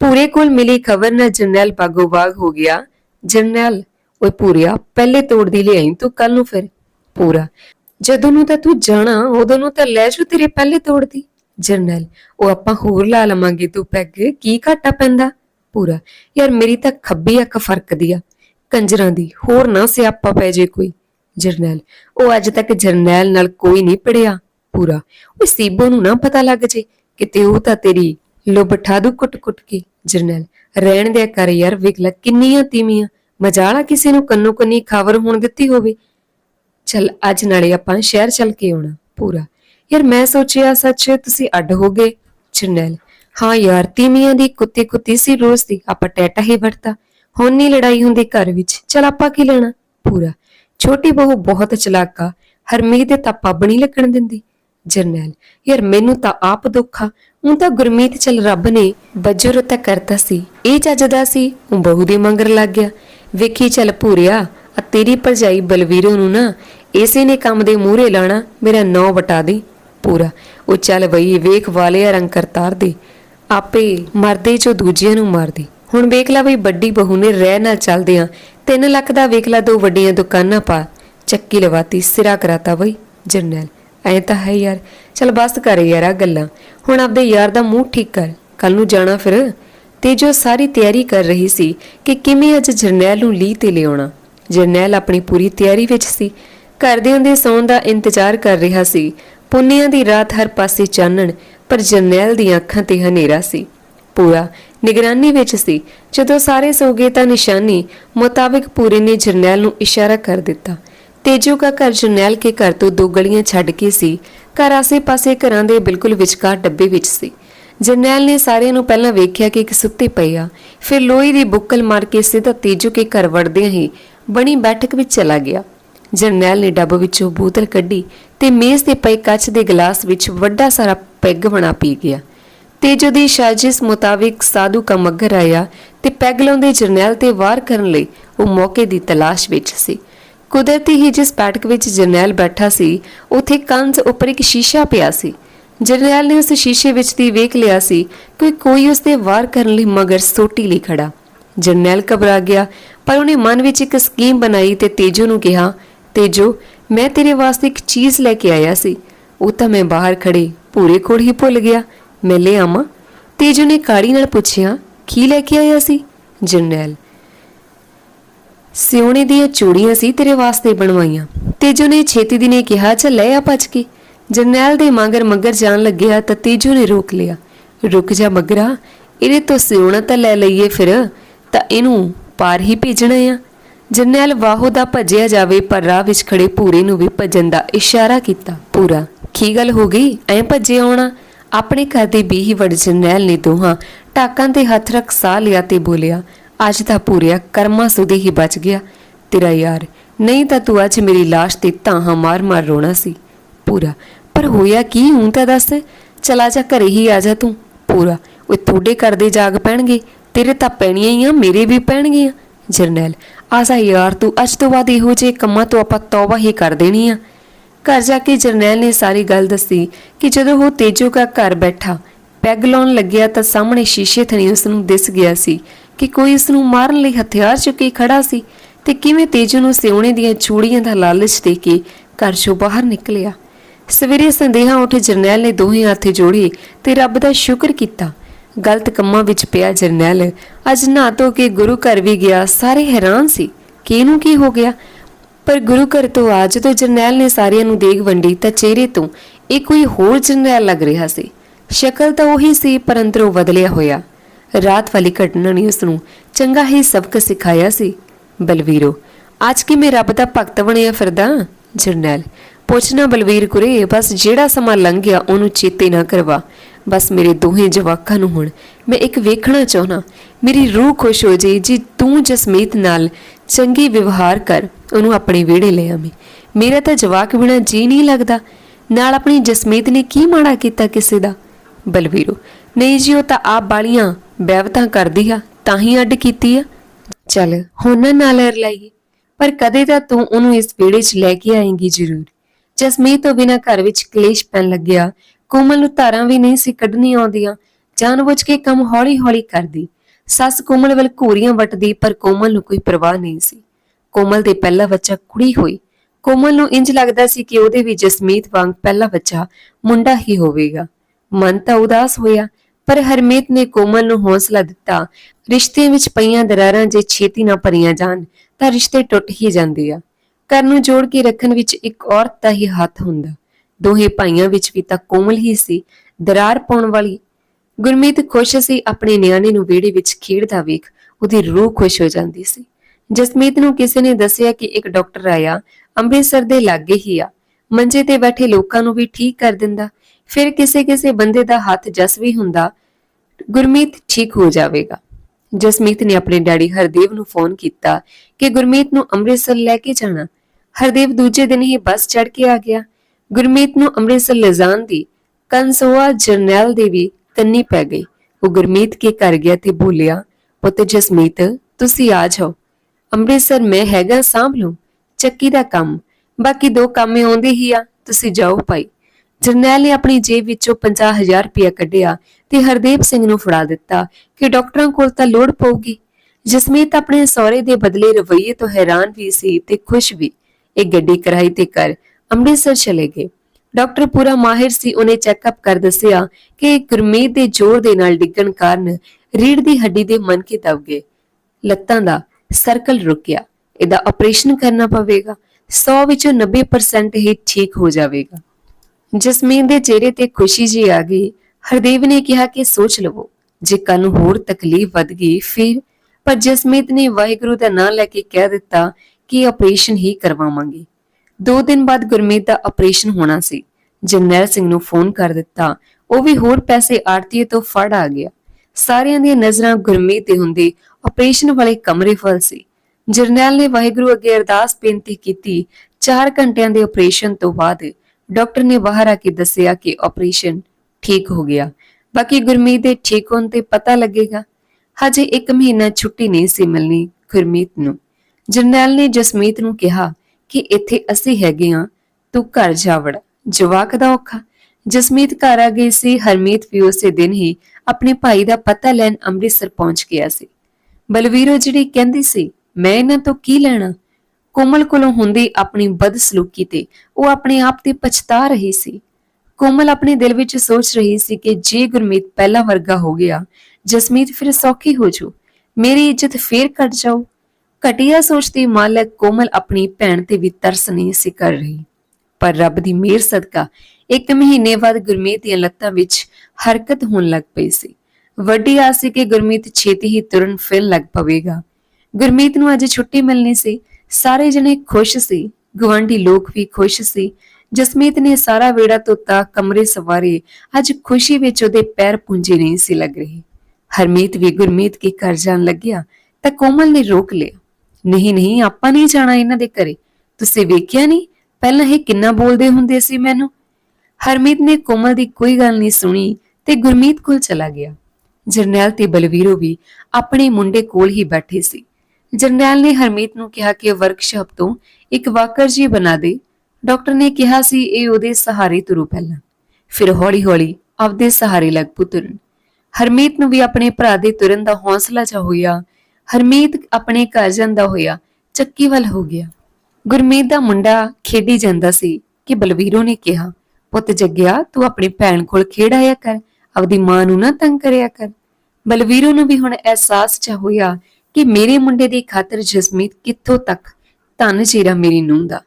[SPEAKER 1] ਪੂਰੇ ਕੋਲ ਮਿਲੀ ਖਬਰ ਨਾਲ ਜਰਨੈਲ ਬਾਗੋ ਬਾਗ ਹੋ ਗਿਆ। ਜਰਨੈਲ, ਓਏ ਪੂਰਿਆ, ਪਹਿਲੇ ਤੋੜਦੀ ਲਿਆਈ ਤੂੰ ਕੱਲ ਨੂੰ ਫਿਰ। ਪੂਰਾ, ਜਦੋਂ ਨੂੰ ਤਾਂ ਤੂੰ ਜਾਣਾ, ਉਦੋਂ ਨੂੰ ਤਾਂ ਲੈ ਜੂ ਤੇਰੇ ਪਹਿਲੇ ਤੋੜਦੀ ਜਰਨੈਲ, ਉਹ ਆਪਾਂ ਹੋਰ ਲਾ ਲਵਾਂਗੇ ਤੂੰ ਪੈਗ, ਕੀ ਘਾਟਾ ਪੈਂਦਾ? ਪੂਰਾ। ਯਾਰ ਮੇਰੀ ਤਾਂ ਖੱਬੀ ਅੱਖ ਫਰਕਦੀ ਆ। ਕੰਜਰਾਂ ਦੀ, ਹੋਰ ਨਾ ਸਿਆਪਾ ਪੈ ਜੇ ਕੋਈ। ਜਰਨੈਲ, ਉਹ ਅੱਜ ਤੱਕ ਜਰਨੈਲ ਨਾਲ ਕੋਈ ਨਹੀਂ ਪੜਿਆ ਪੂਰਾ। ਉਹ ਸੀਬੋ ਨੂੰ ਨਾ ਪਤਾ ਲੱਗ ਜੇ, ਕਿਤੇ ਉਹ ਤਾਂ ਤੇਰੀ ਲੋ ਬਿਠਾ ਦੂ ਕੁੱਟ-ਕੁੱਟ ਕੇ। ਜਰਨੈਲ, ਰਹਿਣ ਦਿਆ ਕਰ ਯਾਰ, ਵੇਖ ਕਿੰਨੀਆਂ ਤੀਵੀਆਂ। ਮਜਾਲਾ ਕਿਸੇ ਨੂੰ ਕੰਨੋ ਕੰਨੀ ਖਬਰ ਹੋਣ ਦਿੱਤੀ ਹੋਵੇ। ਚਲ, ਅੱਜ ਨਾਲੇ ਆਪਾਂ ਸ਼ਹਿਰ ਚੱਲ ਕੇ ਆਉਣਾ। ਪੂਰਾ। ਯਾਰ ਮੈਂ ਸੋਚਿਆ ਸੱਚ ਤੁਸੀਂ ਅੱਡ ਹੋ ਗਏ ਜਰਨੈਲ ਹਾਂ ਯਾਰ, ਤੀਵੀਆਂ ਦੀ ਕੁੱਤੀ ਕੁੱਤੀ ਸੀ ਰੋਜ਼ ਦੀ, ਆਪਾਂ ਟੈਟਾ ਹੀ ਵਰਤਾ। ਹੁਣ ਨਹੀਂ ਲੜਾਈ ਹੁੰਦੀ ਘਰ ਵਿੱਚ, ਚਲ ਆਪਾਂ ਕੀ ਲੈਣਾ? ਪੂਰਾ। ਛੋਟੀ ਬਹੂ ਬਹੁਤ ਚਲਾਕਾ, ਹਰਮੀਤ ਦੇ ਤਾਂ ਪੱਬ ਨਹੀਂ ਲੱਗਣ ਦਿੰਦੀ। ਜਰਨੈਲ, ਯਾਰ ਮੈਨੂੰ ਤਾਂ ਆਪ ਦੁੱਖਾ ਹੁਣ ਤਾਂ ਗੁਰਮੀਤ, ਚਲ ਰੱਬ ਨੇ ਬਜਰ ਤਾਂ ਕਰਤਾ ਸੀ। ਇਹ ਚੱਜਦਾ ਸੀ, ਉਹ ਬਹੂ ਦੇ ਮੰਗਰ ਲੱਗ ਗਿਆ। ਵੇਖੀ ਚਲ ਭੂਰਿਆ, ਆ ਤੇਰੀ ਭਰਜਾਈ ਬਲਵੀਰੋ ਨੂੰ ਨਾ, ਇਸੇ ਨੇ ਕੰਮ ਦੇ ਮੂਹਰੇ ਲਾਣਾ, ਮੇਰਾ ਨੌ ਵਟਾ ਦੇ। ਪੂਰਾ। ਉਹ ਚੱਲ ਵਈ ਵੇਖ ਵਾਲਿਆ ਰੰਗ ਕਰਤਾਰ ਦੇ। ਆਪੇ ਮਰਦੇ ਜੋ ਦੂਜਿਆਂ ਨੂੰ ਮਾਰਦੇ। ਹੁਣ ਵੇਖ ਲੈ ਬਈ, ਵੱਡੀ ਬਹੂ ਨੇ ਰਹਿ ਨਾਲ ਚੱਲਦੇ ਆ 3 ਲੱਖ ਦਾ ਵੇਖ ਲੈ ਦੋ ਵੱਡੀਆਂ ਦੁਕਾਨਾਂ ਪਾ। ਚੱਕੀ ਲਵਾਤੀ, ਸਿਰਾ ਕਰਾਤਾ ਬਈ, ਜਰਨੈਲ। ਐ ਤਾਂ ਹੈ ਯਾਰ। ਚਲ ਬਸ ਕਰ ਯਾਰ ਆ ਗੱਲਾਂ। ਹੁਣ ਆਪਦੇ ਯਾਰ ਦਾ ਮੂੰਹ ਠੀਕ ਕਰ। ਕੱਲ ਨੂੰ ਜਾਣਾ ਫਿਰ। ਤੇ ਜੋ ਸਾਰੀ ਤਿਆਰੀ ਕਰ ਰਹੀ ਸੀ ਕਿ ਕਿਵੇਂ ਅੱਜ ਜਰਨੈਲ ਨੂੰ ਲੀ ਤੇ ਲਿਆਉਣਾ। ਜਰਨੈਲ ਆਪਣੀ ਪੂਰੀ ਤਿਆਰੀ ਵਿੱਚ ਸੀ। ਘਰਦਿਆਂ ਦੇ ਸੌਣ ਦਾ ਇੰਤਜ਼ਾਰ ਕਰ ਰਿਹਾ ਸੀ। ਪੁੰਨਿਆਂ ਦੀ ਰਾਤ ਹਰ ਪਾਸੇ ਚਾਨਣ, ਪਰ ਜਰਨੈਲ ਦੀਆਂ ਅੱਖਾਂ ਤੇ ਹਨੇਰਾ ਸੀ। ਪੂਰਾ ਨਿਗਰਾਨੀ ਵਿੱਚ ਸੀ। ਜਦੋਂ ਸਾਰੇ ਸੌ ਗਏ ਤਾਂ ਨਿਸ਼ਾਨੀ ਮੁਤਾਬਿਕ ਪੂਰੇ ਨੇ ਜਰਨੈਲ ਨੂੰ ਇਸ਼ਾਰਾ ਕਰ ਦਿੱਤਾ। ਤੇਜੂ ਦਾ ਘਰ ਜਰਨੈਲ ਕੇ ਘਰ ਤੋਂ ਦੋ ਗਲੀਆਂ ਛੱਡ ਕੇ ਸੀ। ਘਰ ਆਸੇ-ਪਾਸੇ ਘਰਾਂ ਦੇ ਬਿਲਕੁਲ ਵਿਚਕਾਰ ਡੱਬੇ ਵਿੱਚ ਸੀ। ਜਰਨੈਲ ਨੇ ਸਾਰਿਆਂ ਨੂੰ ਪਹਿਲਾਂ ਵੇਖਿਆ ਕਿ ਇੱਕ ਸੁੱਤੇ ਪਈ ਆ। ਫਿਰ ਲੋਹੀ ਦੀ ਬੁੱਕਲ ਮਾਰ ਕੇ ਸਿੱਧਾ ਤੇਜੂ ਕੇ ਘਰ ਵੜਦਿਆਂ ਹੀ ਬਣੀ ਬੈਠਕ ਵਿੱਚ ਚਲਾ ਗਿਆ। ਜਰਨੈਲ ਨੇ ਡੱਬ ਵਿੱਚੋਂ ਬੋਤਲ ਕੱਢੀ ਤੇ ਮੇਜ਼ ਤੇ ਪਏ ਕੱਚ ਦੇ ਗਲਾਸ ਵਿੱਚ ਵੱਡਾ ਸਾਰਾ ਪੈਗ ਬਣਾ ਪੀ ਗਿਆ। ਤੇਜੋ ਦੀ ਸਾਜ਼ਿਸ਼ ਮੁਤਾਬਿਕ ਸਾਧੂ ਕਾ ਮੱਗਰ ਆਇਆ ਤੇ ਪੈਗ ਲਾਉਂਦੇ ਜਰਨੈਲ ਤੇ ਵਾਰ ਕਰਨ ਲਈ ਉਹ ਮੌਕੇ ਦੀ ਤਲਾਸ਼ ਵਿੱਚ ਸੀ। ਕੁਦਰਤੀ ਹੀ ਜਿਸ ਬੈਠਕ ਵਿੱਚ ਜਰਨੈਲ ਬੈਠਾ ਸੀ, ਉੱਥੇ ਕੰਧ ਉੱਪਰ ਇੱਕ ਸ਼ੀਸ਼ਾ ਪਿਆ ਸੀ। ਜਰਨੈਲ ਨੇ ਉਸ ਸ਼ੀਸ਼ੇ ਵਿੱਚ ਦੀ ਵੇਖ ਲਿਆ ਸੀ ਕਿ ਕੋਈ ਉਸ ਤੇ ਵਾਰ ਕਰਨ ਲਈ ਮਗਰ ਸੋਟੀ ਲਈ ਖੜਾ। ਜਰਨੈਲ ਘਬਰਾ ਗਿਆ, ਪਰ ਉਹਨੇ ਮਨ ਵਿੱਚ ਇੱਕ ਸਕੀਮ ਬਣਾਈ ਤੇ ਤੇਜੋ ਨੂੰ ਕਿਹਾ ਤੇਜੋ ਮੈਂ ਤੇਰੇ ਵਾਸਤੇ ਇੱਕ ਚੀਜ਼ ਲੈ ਕੇ ਆਇਆ ਸੀ, ਉਹ ਤਾਂ ਮੈਂ ਬਾਹਰ ਖੜੇ ਪੂਰੇ ਕੋਲ ਹੀ ਭੁੱਲ ਗਿਆ। ਮੈਂ ਲੈ ਆਵਾਂ। ਤੇਜੋ ਨੇ ਕਾੜੀ ਨਾਲ ਪੁੱਛਿਆ, ਕੀ ਲੈ ਕੇ ਆਇਆ ਸੀ? ਜਰਨੈਲ, ਸਿਉਣੇ ਦੀਆਂ ਚੂੜੀਆਂ ਸੀ ਤੇਰੇ ਵਾਸਤੇ ਬਣਵਾਈਆਂ। ਤੇਜੋ ਨੇ ਛੇਤੀ ਦੀ ਕਿਹਾ, ਚੱਲ ਲੈ ਆ ਭੱਜ ਕੇ। ਜਰਨੈਲ ਦੇ ਮਗਰ ਮਗਰ ਜਾਣ ਲੱਗਿਆ ਤਾਂ ਤੇਜੋ ਨੇ ਰੋਕ ਲਿਆ। ਰੁਕ ਜਾ ਮਗਰਾ, ਇਹਦੇ ਤੋਂ ਸਿਉਣਾ ਤਾਂ ਲੈ ਲਈਏ ਫਿਰ, ਤਾਂ ਇਹਨੂੰ ਪਾਰ ਹੀ ਭੇਜਣਾ ਆ। ਜਰਨੈਲ ਵਾਹੋ ਦਾ ਭੱਜਿਆ ਜਾਵੇ, ਪਰ ਰਾਹ ਵਿੱਚ ਖੜੇ ਪੂਰੇ ਨੂੰ ਵੀ ਭੱਜਣ ਦਾ ਇਸ਼ਾਰਾ ਕੀਤਾ ਪੂਰਾ। ਕੀ ਗੱਲ ਹੋ ਗਈ? ਐਂ ਭੱਜੇ ਆਉਣਾ? ਆਪਣੇ ਘਰ ਦੇ ਬੀਹੀ ਵੜ ਜਰਨੈਲ ਨੇ ਦੋਹਾਂ ਟਾਕਾਂ ਤੇ ਹੱਥ ਰੱਖ ਸਾਹ ਲਿਆ ਤੇ ਬੋਲਿਆ, ਅੱਜ ਤਾਂ ਪੂਰਿਆ ਕਰਮਾਂ ਸੁਦੇ ਹੀ ਬਚ ਗਿਆ। ਤੇਰਾ ਯਾਰ, ਨਹੀਂ ਤਾਂ ਤੂੰ ਅੱਜ ਮੇਰੀ ਲਾਸ਼ ਤੇ ਤਾਹਾਂ ਮਾਰ-ਮਾਰ ਰੋਣਾ ਸੀ। ਪੂਰਾ, ਪਰ ਹੋਇਆ ਕੀ? ਹੂੰ ਤਾਂ ਦੱਸ, ਚਲਾ ਜਾ ਘਰੇ ਹੀ ਆ ਜਾ ਤੂੰ। ਪੂਰਾ ਉਹ ਤੁਹਾਡੇ ਘਰ ਦੇ ਜਾਗ ਪੈਣਗੇ, ਤੇਰੇ ਤਾਂ ਪੈਣੀਆਂ ਹੀ ਆ, ਮੇਰੇ ਵੀ ਪੈਣਗੀਆਂ। ਜਰਨੈਲ ਆਸਾ ਯਾਰ, ਤੂੰ ਅੱਜ ਤੋਂ ਬਾਅਦ ਇਹੋ ਜਿਹੇ ਕੰਮਾਂ ਤੋਂ ਆਪਾਂ ਤੌਬਾ ਹੀ ਕਰ ਦੇਣੀ ਆ। ਘਰ ਜਾ ਕੇ ਜਰਨੈਲ ਨੇ ਸਾਰੀ ਗੱਲ ਦੱਸੀ ਕਿ ਜਦੋਂ ਉਹ ਤੇਜੋ ਦਾ ਘਰ ਬੈਠਾ, ਪੈਗ ਲਾਉਣ ਲੱਗਿਆ ਤਾਂ ਸਾਹਮਣੇ ਸ਼ੀਸ਼ੇ ਥਣੀ ਉਸ ਨੂੰ ਦਿਸ ਗਿਆ ਸੀ ਕਿ ਕੋਈ ਉਸ ਨੂੰ ਮਾਰਨ ਲਈ ਹਥਿਆਰ ਚੁੱਕੇ ਖੜਾ ਸੀ ਤੇ ਕਿਵੇਂ ਤੇਜੋ ਨੂੰ ਸਿਉਣੇ ਦੀਆਂ ਚੂੜੀਆਂ ਦਾ ਲਾਲਚ ਦੇ ਕੇ ਘਰ ਚੋਂ ਬਾਹਰ ਨਿਕਲਿਆ। ਸਵੇਰੇ ਸੰਦੇਹਾ ਉੱਠੇ ਜਰਨੈਲ ਨੇ ਦੋਹੇ ਹੱਥ ਜੋੜੇ ਤੇ ਰੱਬ ਦਾ ਸ਼ੁਕਰ ਕੀਤਾ ਗਲਤ ਕੰਮਾਂ ਵਿੱਚ ਪਿਆ ਜਰਨੈਲ। ਅੱਜ ਨਾ ਧੋ ਕੇ ਗੁਰੂ ਘਰ ਵੀ ਗਿਆ। ਸਾਰੇ ਹੈਰਾਨ ਸੀ। ਕਿ ਇਹਨੂੰ ਕੀ ਹੋ ਗਿਆ? ਪਰ ਗੁਰੂ ਘਰ ਤੋਂ ਆ ਜਦੋਂ ਜਰਨੈਲ ਨੇ ਸਾਰਿਆਂ ਨੂੰ ਦੇਗ ਵੰਡੀ ਤਾਂ ਚਿਹਰੇ ਤੋਂ ਇਹ ਕੋਈ ਹੋਰ ਜਰਨੈਲ ਲੱਗ ਰਿਹਾ ਸੀ। ਸ਼ਕਲ ਤਾਂ ਉਹੀ ਸੀ, ਪਰ ਅੰਦਰੋਂ ਬਦਲਿਆ ਹੋਇਆ। ਰਾਤ ਵਾਲੀ ਘਟਨਾ ਨੇ ਉਸ ਨੂੰ ਚੰਗਾ ਹੀ ਸਬਕ ਸਿਖਾਇਆ ਸੀ। ਬਲਵੀਰੋ, ਅੱਜ ਕਿ ਮੈਂ ਰੱਬ ਦਾ ਭਗਤ ਬਣਿਆ ਫਿਰਦਾ, ਜਰਨੈਲ? ਪੁੱਛਣਾ ਬਲਵੀਰ ਕੁਰੇ, ਬਸ ਜਿਹੜਾ ਸਮਾਂ ਲੰਘ ਗਿਆ ਉਹਨੂੰ ਚੇਤੇ ਨਾ ਕਰਵਾ। ਬਸ ਮੇਰੇ ਦੋਹੇ ਜਵਾਕਾਂ ਨੂੰ ਹੁਣ ਮੈਂ ਇੱਕ ਵੇਖਣਾ ਚਾਹਣਾ ਮੇਰੀ ਰੂਹ ਖੁਸ਼ ਹੋ ਜੇ ਜੀ, ਤੂੰ ਜਸਮੀਤ ਨਾਲ ਚੰਗੀ ਵਿਵਹਾਰ ਕਰ, ਉਹਨੂੰ ਆਪਣੇ ਵਿਹੜੇ ਲੈ ਆਵੇਂ। ਮੇਰਾ ਤਾਂ ਜਵਾਕ ਬਿਨਾ ਜੀ ਨਹੀਂ ਲੱਗਦਾ। ਨਾਲ ਆਪਣੀ ਜਸਮੀਤ ਨੇ ਕੀ ਮਾੜਾ ਕੀਤਾ ਕਿਸੇ ਦਾ? ਬਲਵੀਰੋ, ਨਹੀਂ ਜੀ, ਉਹ ਤਾਂ ਆਪ ਬਾਲੀਆਂ ਬੈਵਤਾਂ ਕਰਦੀ ਆ, ਤਾਂ ਹੀ ਅੱਡ ਕੀਤੀ ਆ। ਚੱਲ, ਹੁਣ ਨਾ ਨਾਲ ਲਾਈਏ। ਪਰ ਕਦੇ ਤਾਂ ਤੂੰ ਉਹਨੂੰ ਇਸ ਵਿਹੜੇ 'ਚ ਲੈ ਕੇ ਆਏਂਗੀ ਜ਼ਰੂਰ। ਜਸਮੀਤ ਤੋਂ ਬਿਨਾ ਘਰ ਵਿੱਚ ਕਲੇਸ਼ ਪੈਣ ਲੱਗਿਆ। ਕੋਮਲ ਨੂੰ ਧਾਰਾਂ ਵੀ ਨਹੀਂ ਸੀ ਕੱਢਣੀ ਆਉਂਦੀਆਂ। ਜਾਣਬੁੱਝ ਕੇ ਕੰਮ ਹੌਲੀ-ਹੌਲੀ ਕਰਦੀ। ਸੱਸ ਕੋਮਲ ਵੱਲ ਘੂਰੀਆਂ ਵੱਟਦੀ, ਪਰ ਕੋਮਲ ਨੂੰ ਕੋਈ ਪਰਵਾਹ ਨਹੀਂ ਸੀ। ਕੋਮਲ ਦੇ ਪਹਿਲਾ ਬੱਚਾ ਕੁੜੀ ਹੋਈ। ਕੋਮਲ ਨੂੰ ਇੰਜ ਲੱਗਦਾ ਸੀ ਕਿ ਉਹਦੇ ਵੀ ਜਸਮੀਤ ਵਾਂਗ ਪਹਿਲਾ ਬੱਚਾ ਮੁੰਡਾ ਹੀ ਹੋਵੇਗਾ। ਮਨ ਤਾਂ ਉਦਾਸ ਹੋਇਆ, ਪਰ ਹਰਮੀਤ ਨੇ ਕੋਮਲ ਨੂੰ ਹੌਸਲਾ ਦਿੱਤਾ। ਰਿਸ਼ਤੇ ਵਿੱਚ ਪਈਆਂ ਦਰਾਰਾਂ ਜੇ ਛੇਤੀ ਨਾ ਭਰੀਆਂ ਜਾਣ, ਤਾਂ ਰਿਸ਼ਤੇ ਟੁੱਟ ਹੀ ਜਾਂਦੇ ਆ। ਘਰ ਨੂੰ ਜੋੜ ਕੇ ਰੱਖਣ ਵਿੱਚ ਇੱਕ ਔਰਤ ਦਾ ਹੀ ਹੱਥ ਹੁੰਦਾ। ਦੋਹੇ ਭਾਈਆਂ ਵਿੱਚ ਵੀ ਤਾਂ ਕੋਮਲ ਹੀ ਸੀ, ਦਰਾਰ ਪਾਉਣ ਵਾਲੀ। ਗੁਰਮੀਤ ਖੁਸ਼ ਸੀ, ਆਪਣੇ ਨਿਆਣੇ ਨੂੰ ਵਿਹੜੇ ਵਿੱਚ ਖੇਡਦਾ ਵੇਖ, ਉਹਦੀ ਰੂਹ ਖੁਸ਼ ਹੋ ਜਾਂਦੀ ਸੀ। ਜਸਮੀਤ ਨੂੰ ਕਿਸੇ ਨੇ ਦੱਸਿਆ ਕਿ ਇੱਕ ਡਾਕਟਰ ਆਇਆ, ਅੰਮ੍ਰਿਤਸਰ ਦੇ ਲਾਗੇ ਹੀ ਆ। ਮੰਜੇ ਤੇ ਬੈਠੇ ਲੋਕਾਂ ਨੂੰ ਵੀ ਠੀਕ ਕਰ ਦਿੰਦਾ। ਫਿਰ ਕਿਸੇ ਕਿਸੇ ਬੰਦੇ ਦਾ ਹੱਥ ਜਸ ਵੀ ਹੁੰਦਾ, ਗੁਰਮੀਤ ਠੀਕ ਹੋ ਜਾਵੇਗਾ। ਜਸਮੀਤ ਨੇ ਆਪਣੇ ਡੈਡੀ ਹਰਦੇਵ ਨੂੰ ਫੋਨ ਕੀਤਾ ਕਿ ਗੁਰਮੀਤ ਨੂੰ ਅੰਮ੍ਰਿਤਸਰ ਲੈ ਕੇ ਜਾਣਾ। ਹਰਦੇਵ ਦੂਜੇ ਦਿਨ ਹੀ ਬੱਸ ਚੜ ਕੇ ਆ ਗਿਆ। ਗੁਰਮੀਤ ਨੂੰ ਅੰਮ੍ਰਿਤਸਰ ਲਿਜਾਣ ਦੀ ਕੰਸੋਆ ਜਰਨੈਲ ਦੇ ਵੀ ਕੰਨੀ ਪੈ ਗਈ। ਉਹ ਗੁਰਮੀਤ ਕੇ ਘਰ ਗਿਆ ਤੇ ਬੋਲਿਆ, ਪੁੱਤ ਜਸਮੀਤ, ਤੁਸੀਂ ਆ ਜਾਓ। ਅੰਮ੍ਰਿਤਸਰ ਮੈਂ ਹੈਗਾ ਸਾਂਭ ਲੂੰ ਚੱਕੀ ਦਾ ਕੰਮ। ਬਾਕੀ ਦੋ ਕੰਮੇ ਆਉਂਦੇ ਹੀ ਆ, ਤੁਸੀਂ ਜਾਓ ਭਾਈ। ਜਰਨੈਲ ਨੇ ਆਪਣੀ ਜੇਬ ਵਿੱਚੋਂ 50000 ਰੁਪਇਆ ਕੱਢਿਆ ਤੇ ਹਰਦੇਵ ਸਿੰਘ ਨੂੰ ਫੜਾ ਦਿੱਤਾ ਕਿ ਡਾਕਟਰਾਂ ਕੋਲ ਤਾਂ ਲੋੜ ਪਊਗੀ। ਜਸਮੀਤ ਆਪਣੇ ਸਹੁਰੇ ਦੇ ਬਦਲੇ ਰਵੱਈਏ ਤੋਂ ਹੈਰਾਨ ਵੀ ਸੀ ਤੇ ਖੁਸ਼ ਵੀ। ਇਹ ਗੱਡੀ ਕਰਾਈ ਤੇ ਕਰ ਅੰਮ੍ਰਿਤਸਰ ਚਲੇ ਗਏ। ਡਾਕਟਰ ਪੂਰਾ ਮਾਹਿਰ ਸੀ, ਉਹਨੇ ਚੈੱਕਅਪ ਕਰ ਦੱਸਿਆ ਕਿ ਗੁਰਮੀਤ ਦੇ ਜ਼ੋਰ ਦੇ ਨਾਲ ਡਿੱਗਣ ਕਾਰਨ ਰੀੜ ਦੀ ਹੱਡੀ ਦੇ ਮਣਕੇ ਦਬ ਗਏ। ਲੱਤਾਂ ਦਾ ਸਰਕਲ ਰੁਕ ਗਿਆ। ਇਹਦਾ ਆਪਰੇਸ਼ਨ ਕਰਨਾ ਪਵੇਗਾ। 100 ਵਿੱਚੋਂ 90% ਹੀ ਠੀਕ ਹੋ ਜਾਵੇਗਾ। ਜਸਮੀਤ ਦੇ ਚਿਹਰੇ ਤੇ ਖੁਸ਼ੀ ਜੀ ਆ ਗਈ। ਹਰਦੇਵ ਨੇ ਕਿਹਾ ਕਿ ਸੋਚ ਲਵੋ, ਜੇ ਕੱਲ ਨੂੰ ਹੋਰ ਤਕਲੀਫ ਵੱਧ ਗਈ, ਫਿਰ? ਪਰ ਜਸਮੀਤ ਨੇ ਵਾਹਿਗੁਰੂ ਦਾ ਨਾਮ ਲੈ ਕੇ ਕਹਿ ਦਿੱਤਾ ਕਿ ਆਪਰੇਸ਼ਨ ਹੀ ਕਰਵਾਵਾਂਗੇ। ਦੋ ਦਿਨ ਬਾਅਦ ਗੁਰਮੀਤ ਦਾ ਆਪਰੇਸ਼ਨ ਹੋਣਾ ਸੀ। ਜਰਨੈਲ ਸਿੰਘ ਨੂੰ ਫੋਨ ਕਰ ਦਿੱਤਾ। ਉਹ ਵੀ ਹੋਰ ਪੈਸੇ ਆੜਤੀਏ ਤੋਂ ਫੜ ਆ ਗਿਆ। ਸਾਰਿਆਂ ਦੀਆਂ ਨਜ਼ਰਾਂ ਗੁਰਮੀਤ ਤੇ ਹੁੰਦੇ ਆਪਰੇਸ਼ਨ ਵਾਲੇ ਕਮਰੇ ਵੱਲ ਸੀ। ਜਰਨੈਲ ਨੇ ਵਾਹਿਗੁਰੂ ਅੱਗੇ ਅਰਦਾਸ ਬੇਨਤੀ ਕੀਤੀ। 4 ਘੰਟਿਆਂ ਦੇ ਆਪਰੇਸ਼ਨ ਤੋਂ ਬਾਅਦ ਡਾਕਟਰ ਨੇ ਬਾਹਰ ਆ ਕੇ ਦੱਸਿਆ ਕਿ ਆਪਰੇਸ਼ਨ ਠੀਕ ਹੋ ਗਿਆ। ਬਾਕੀ ਗੁਰਮੀਤ ਦੇ ਠੀਕ ਹੋਣ ਤੇ ਪਤਾ ਲੱਗੇਗਾ। ਹਜੇ 1 ਮਹੀਨਾ ਛੁੱਟੀ ਨਹੀਂ ਸੀ ਮਿਲਣੀ ਗੁਰਮੀਤ ਨੂੰ। ਜਰਨੈਲ ਨੇ ਜਸਮੀਤ ਨੂੰ ਕਿਹਾ ਕਿ ਇੱਥੇ ਅਸੀਂ ਹੈਗੇ ਆ ਤੂੰ ਘਰ ਜਾ ਜਵਾਕ ਦਾ ਔਖਾ। ਜਸਮੀਤ ਘਰ ਆ ਗਈ ਸੀ। ਹਰਮੀਤ ਵੀ ਉਸੇ ਦਿਨ ਹੀ ਆਪਣੇ ਭਾਈ ਦਾ ਪਤਾ ਲੈਣ ਅੰਮ੍ਰਿਤਸਰ ਪਹੁੰਚ ਗਿਆ ਸੀ। ਬਲਵੀਰੋ ਜਿਹੜੀ ਕਹਿੰਦੀ ਸੀ, ਮੈਂ ਇਹਨਾਂ ਤੋਂ ਕੀ ਲੈਣਾ? ਕੋਮਲ ਕੋਲੋਂ ਹੁੰਦੀ ਆਪਣੀ ਬਦਸਲੂਕੀ ਤੇ ਉਹ ਆਪਣੇ ਆਪ ਤੇ ਪਛਤਾ ਰਹੀ ਸੀ। ਕੋਮਲ ਆਪਣੇ ਦਿਲ ਵਿੱਚ ਸੋਚ ਰਹੀ ਸੀ ਕਿ ਜੇ ਗੁਰਮੀਤ ਪਹਿਲਾਂ ਵਰਗਾ ਹੋ ਗਿਆ, ਜਸਮੀਤ ਫਿਰ ਸੌਖੀ ਹੋ ਜੂ। ਮੇਰੀ ਇੱਜ਼ਤ ਫੇਰ ਘਟ ਜਾਊ। ਘਟੀਆ ਸੋਚਦੀ ਮਾਲਕ ਕੋਮਲ ਆਪਣੀ ਭੈਣ ਤੇ ਵੀ ਤਰਸ ਨਹੀਂ ਸੀ ਕਰ ਰਹੀ। ਪਰ ਰੱਬ ਦੀ ਮਿਹਰ ਸਦਕਾ ਇੱਕ ਮਹੀਨੇ ਬਾਅਦ ਗੁਰਮੀਤ ਦੀਆਂ ਲੱਤਾਂ ਵਿੱਚ ਹਰਕਤ ਹੋਣ ਲੱਗ ਪਈ ਸੀ। ਵੱਡੀ ਆਸ ਸੀ ਕਿ ਗੁਰਮੀਤ ਛੇਤੀ ਹੀ ਤੁਰਨ ਫਿਰਨ ਲੱਗ ਪਵੇਗਾ। ਗੁਰਮੀਤ ਨੂੰ ਅੱਜ ਛੁੱਟੀ ਮਿਲਣੀ ਸੀ। ਸਾਰੇ ਜਣੇ ਖੁਸ਼ ਸੀ। ਗਵਾਂਢੀ ਲੋਕ ਵੀ ਖੁਸ਼ ਸੀ। ਜਸਮੀਤ ਨੇ ਸਾਰਾ ਵੇੜਾ ਧੋਤਾ, ਕਮਰੇ ਸਵਾਰੇ। ਅੱਜ ਖੁਸ਼ੀ ਵਿੱਚ ਉਹਦੇ ਪੈਰ ਪੁੰਜੇ ਨਹੀਂ ਸੀ ਲੱਗ ਰਹੇ। ਹਰਮੀਤ ਵੀ ਗੁਰਮੀਤ ਕੇ ਘਰ ਜਾਣ ਲੱਗਿਆ ਤਾਂ ਕੋਮਲ ਨੇ ਰੋਕ ਲਿਆ। ਨਹੀਂ ਨਹੀਂ, ਆਪਾਂ ਨਹੀਂ ਜਾਣਾ ਇਹਨਾਂ ਦੇ ਘਰੇ। ਤੁਸੀਂ ਵੇਖਿਆ ਨਹੀਂ? ਪਹਿਲਾਂ ਇਹ ਕਿੰਨਾ ਬੋਲਦੇ ਹੁੰਦੇ ਸੀ ਮੈਨੂੰ? ਹਰਮੀਤ ਨੇ ਕੋਮਲ ਦੀ ਕੋਈ ਗੱਲ ਨਹੀਂ ਸੁਣੀ ਤੇ ਗੁਰਮੀਤ ਕੋਲ ਚਲਾ ਗਿਆ। ਜਰਨੈਲ ਤੇ ਬਲਵੀਰੋ ਵੀ ਆਪਣੇ ਮੁੰਡੇ ਕੋਲ ਹੀ ਬੈਠੇ ਸੀ। ਜਰਨੈਲ ਨੇ ਹਰਮੀਤ ਨੂੰ ਕਿਹਾ ਕਿ ਵਰਕਸ਼ਾਪ ਤੋਂ ਇੱਕ ਵਾਕਰ ਜੀ ਬਣਾ ਦੇ। ਡਾਕਟਰ ਨੇ ਕਿਹਾ ਸੀ ਇਹ ਉਹਦੇ ਸਹਾਰੇ ਤੁਰੂ ਪਹਿਲਾਂ। ਫਿਰ ਹੌਲੀ-ਹੌਲੀ ਆਪਦੇ ਸਹਾਰੇ ਲੱਗ ਪੂ ਤੁਰਨ ਹਰਮੀਤ ਨੂੰ ਵੀ ਆਪਣੇ ਭਰਾ ਦੇ ਤੁਰਨ ਦਾ ਹੌਸਲਾ ਜਾ ਹੋਇਆ ਹਰਮੀਤ ਆਪਣੇ ਘਰ ਜਾਂਦਾ ਹੋਇਆ ਚੱਕੀ ਵੱਲ ਹੋ ਗਿਆ। ਗੁਰਮੀਤ ਦਾ ਮੁੰਡਾ ਖੇਡੀ ਜਾਂਦਾ ਸੀ ਕਿ ਬਲਵੀਰੋ ਨੇ ਕਿਹਾ, ਪੁੱਤ ਜੱਗਿਆ, ਤੂੰ ਆਪਣੀ ਭੈਣ ਕੋਲ ਖੇਡ ਆਇਆ ਕਰ, ਆਪਦੀ ਮਾਂ ਨੂੰ ਨਾ ਤੰਗ ਕਰਿਆ ਕਰ। ਬਲਵੀਰੋ ਨੂੰ ਵੀ ਹੁਣ ਅਹਿਸਾਸ ਚ ਹੋਇਆ ਕਿ ਮੇਰੇ ਮੁੰਡੇ ਦੀ ਖਾਤਰ ਜਸਮੀਤ ਕਿੱਥੋਂ ਤੱਕ ਧੰਨ ਚੀਰਾ ਮੇਰੀ ਨੂੰਹ ਦਾ।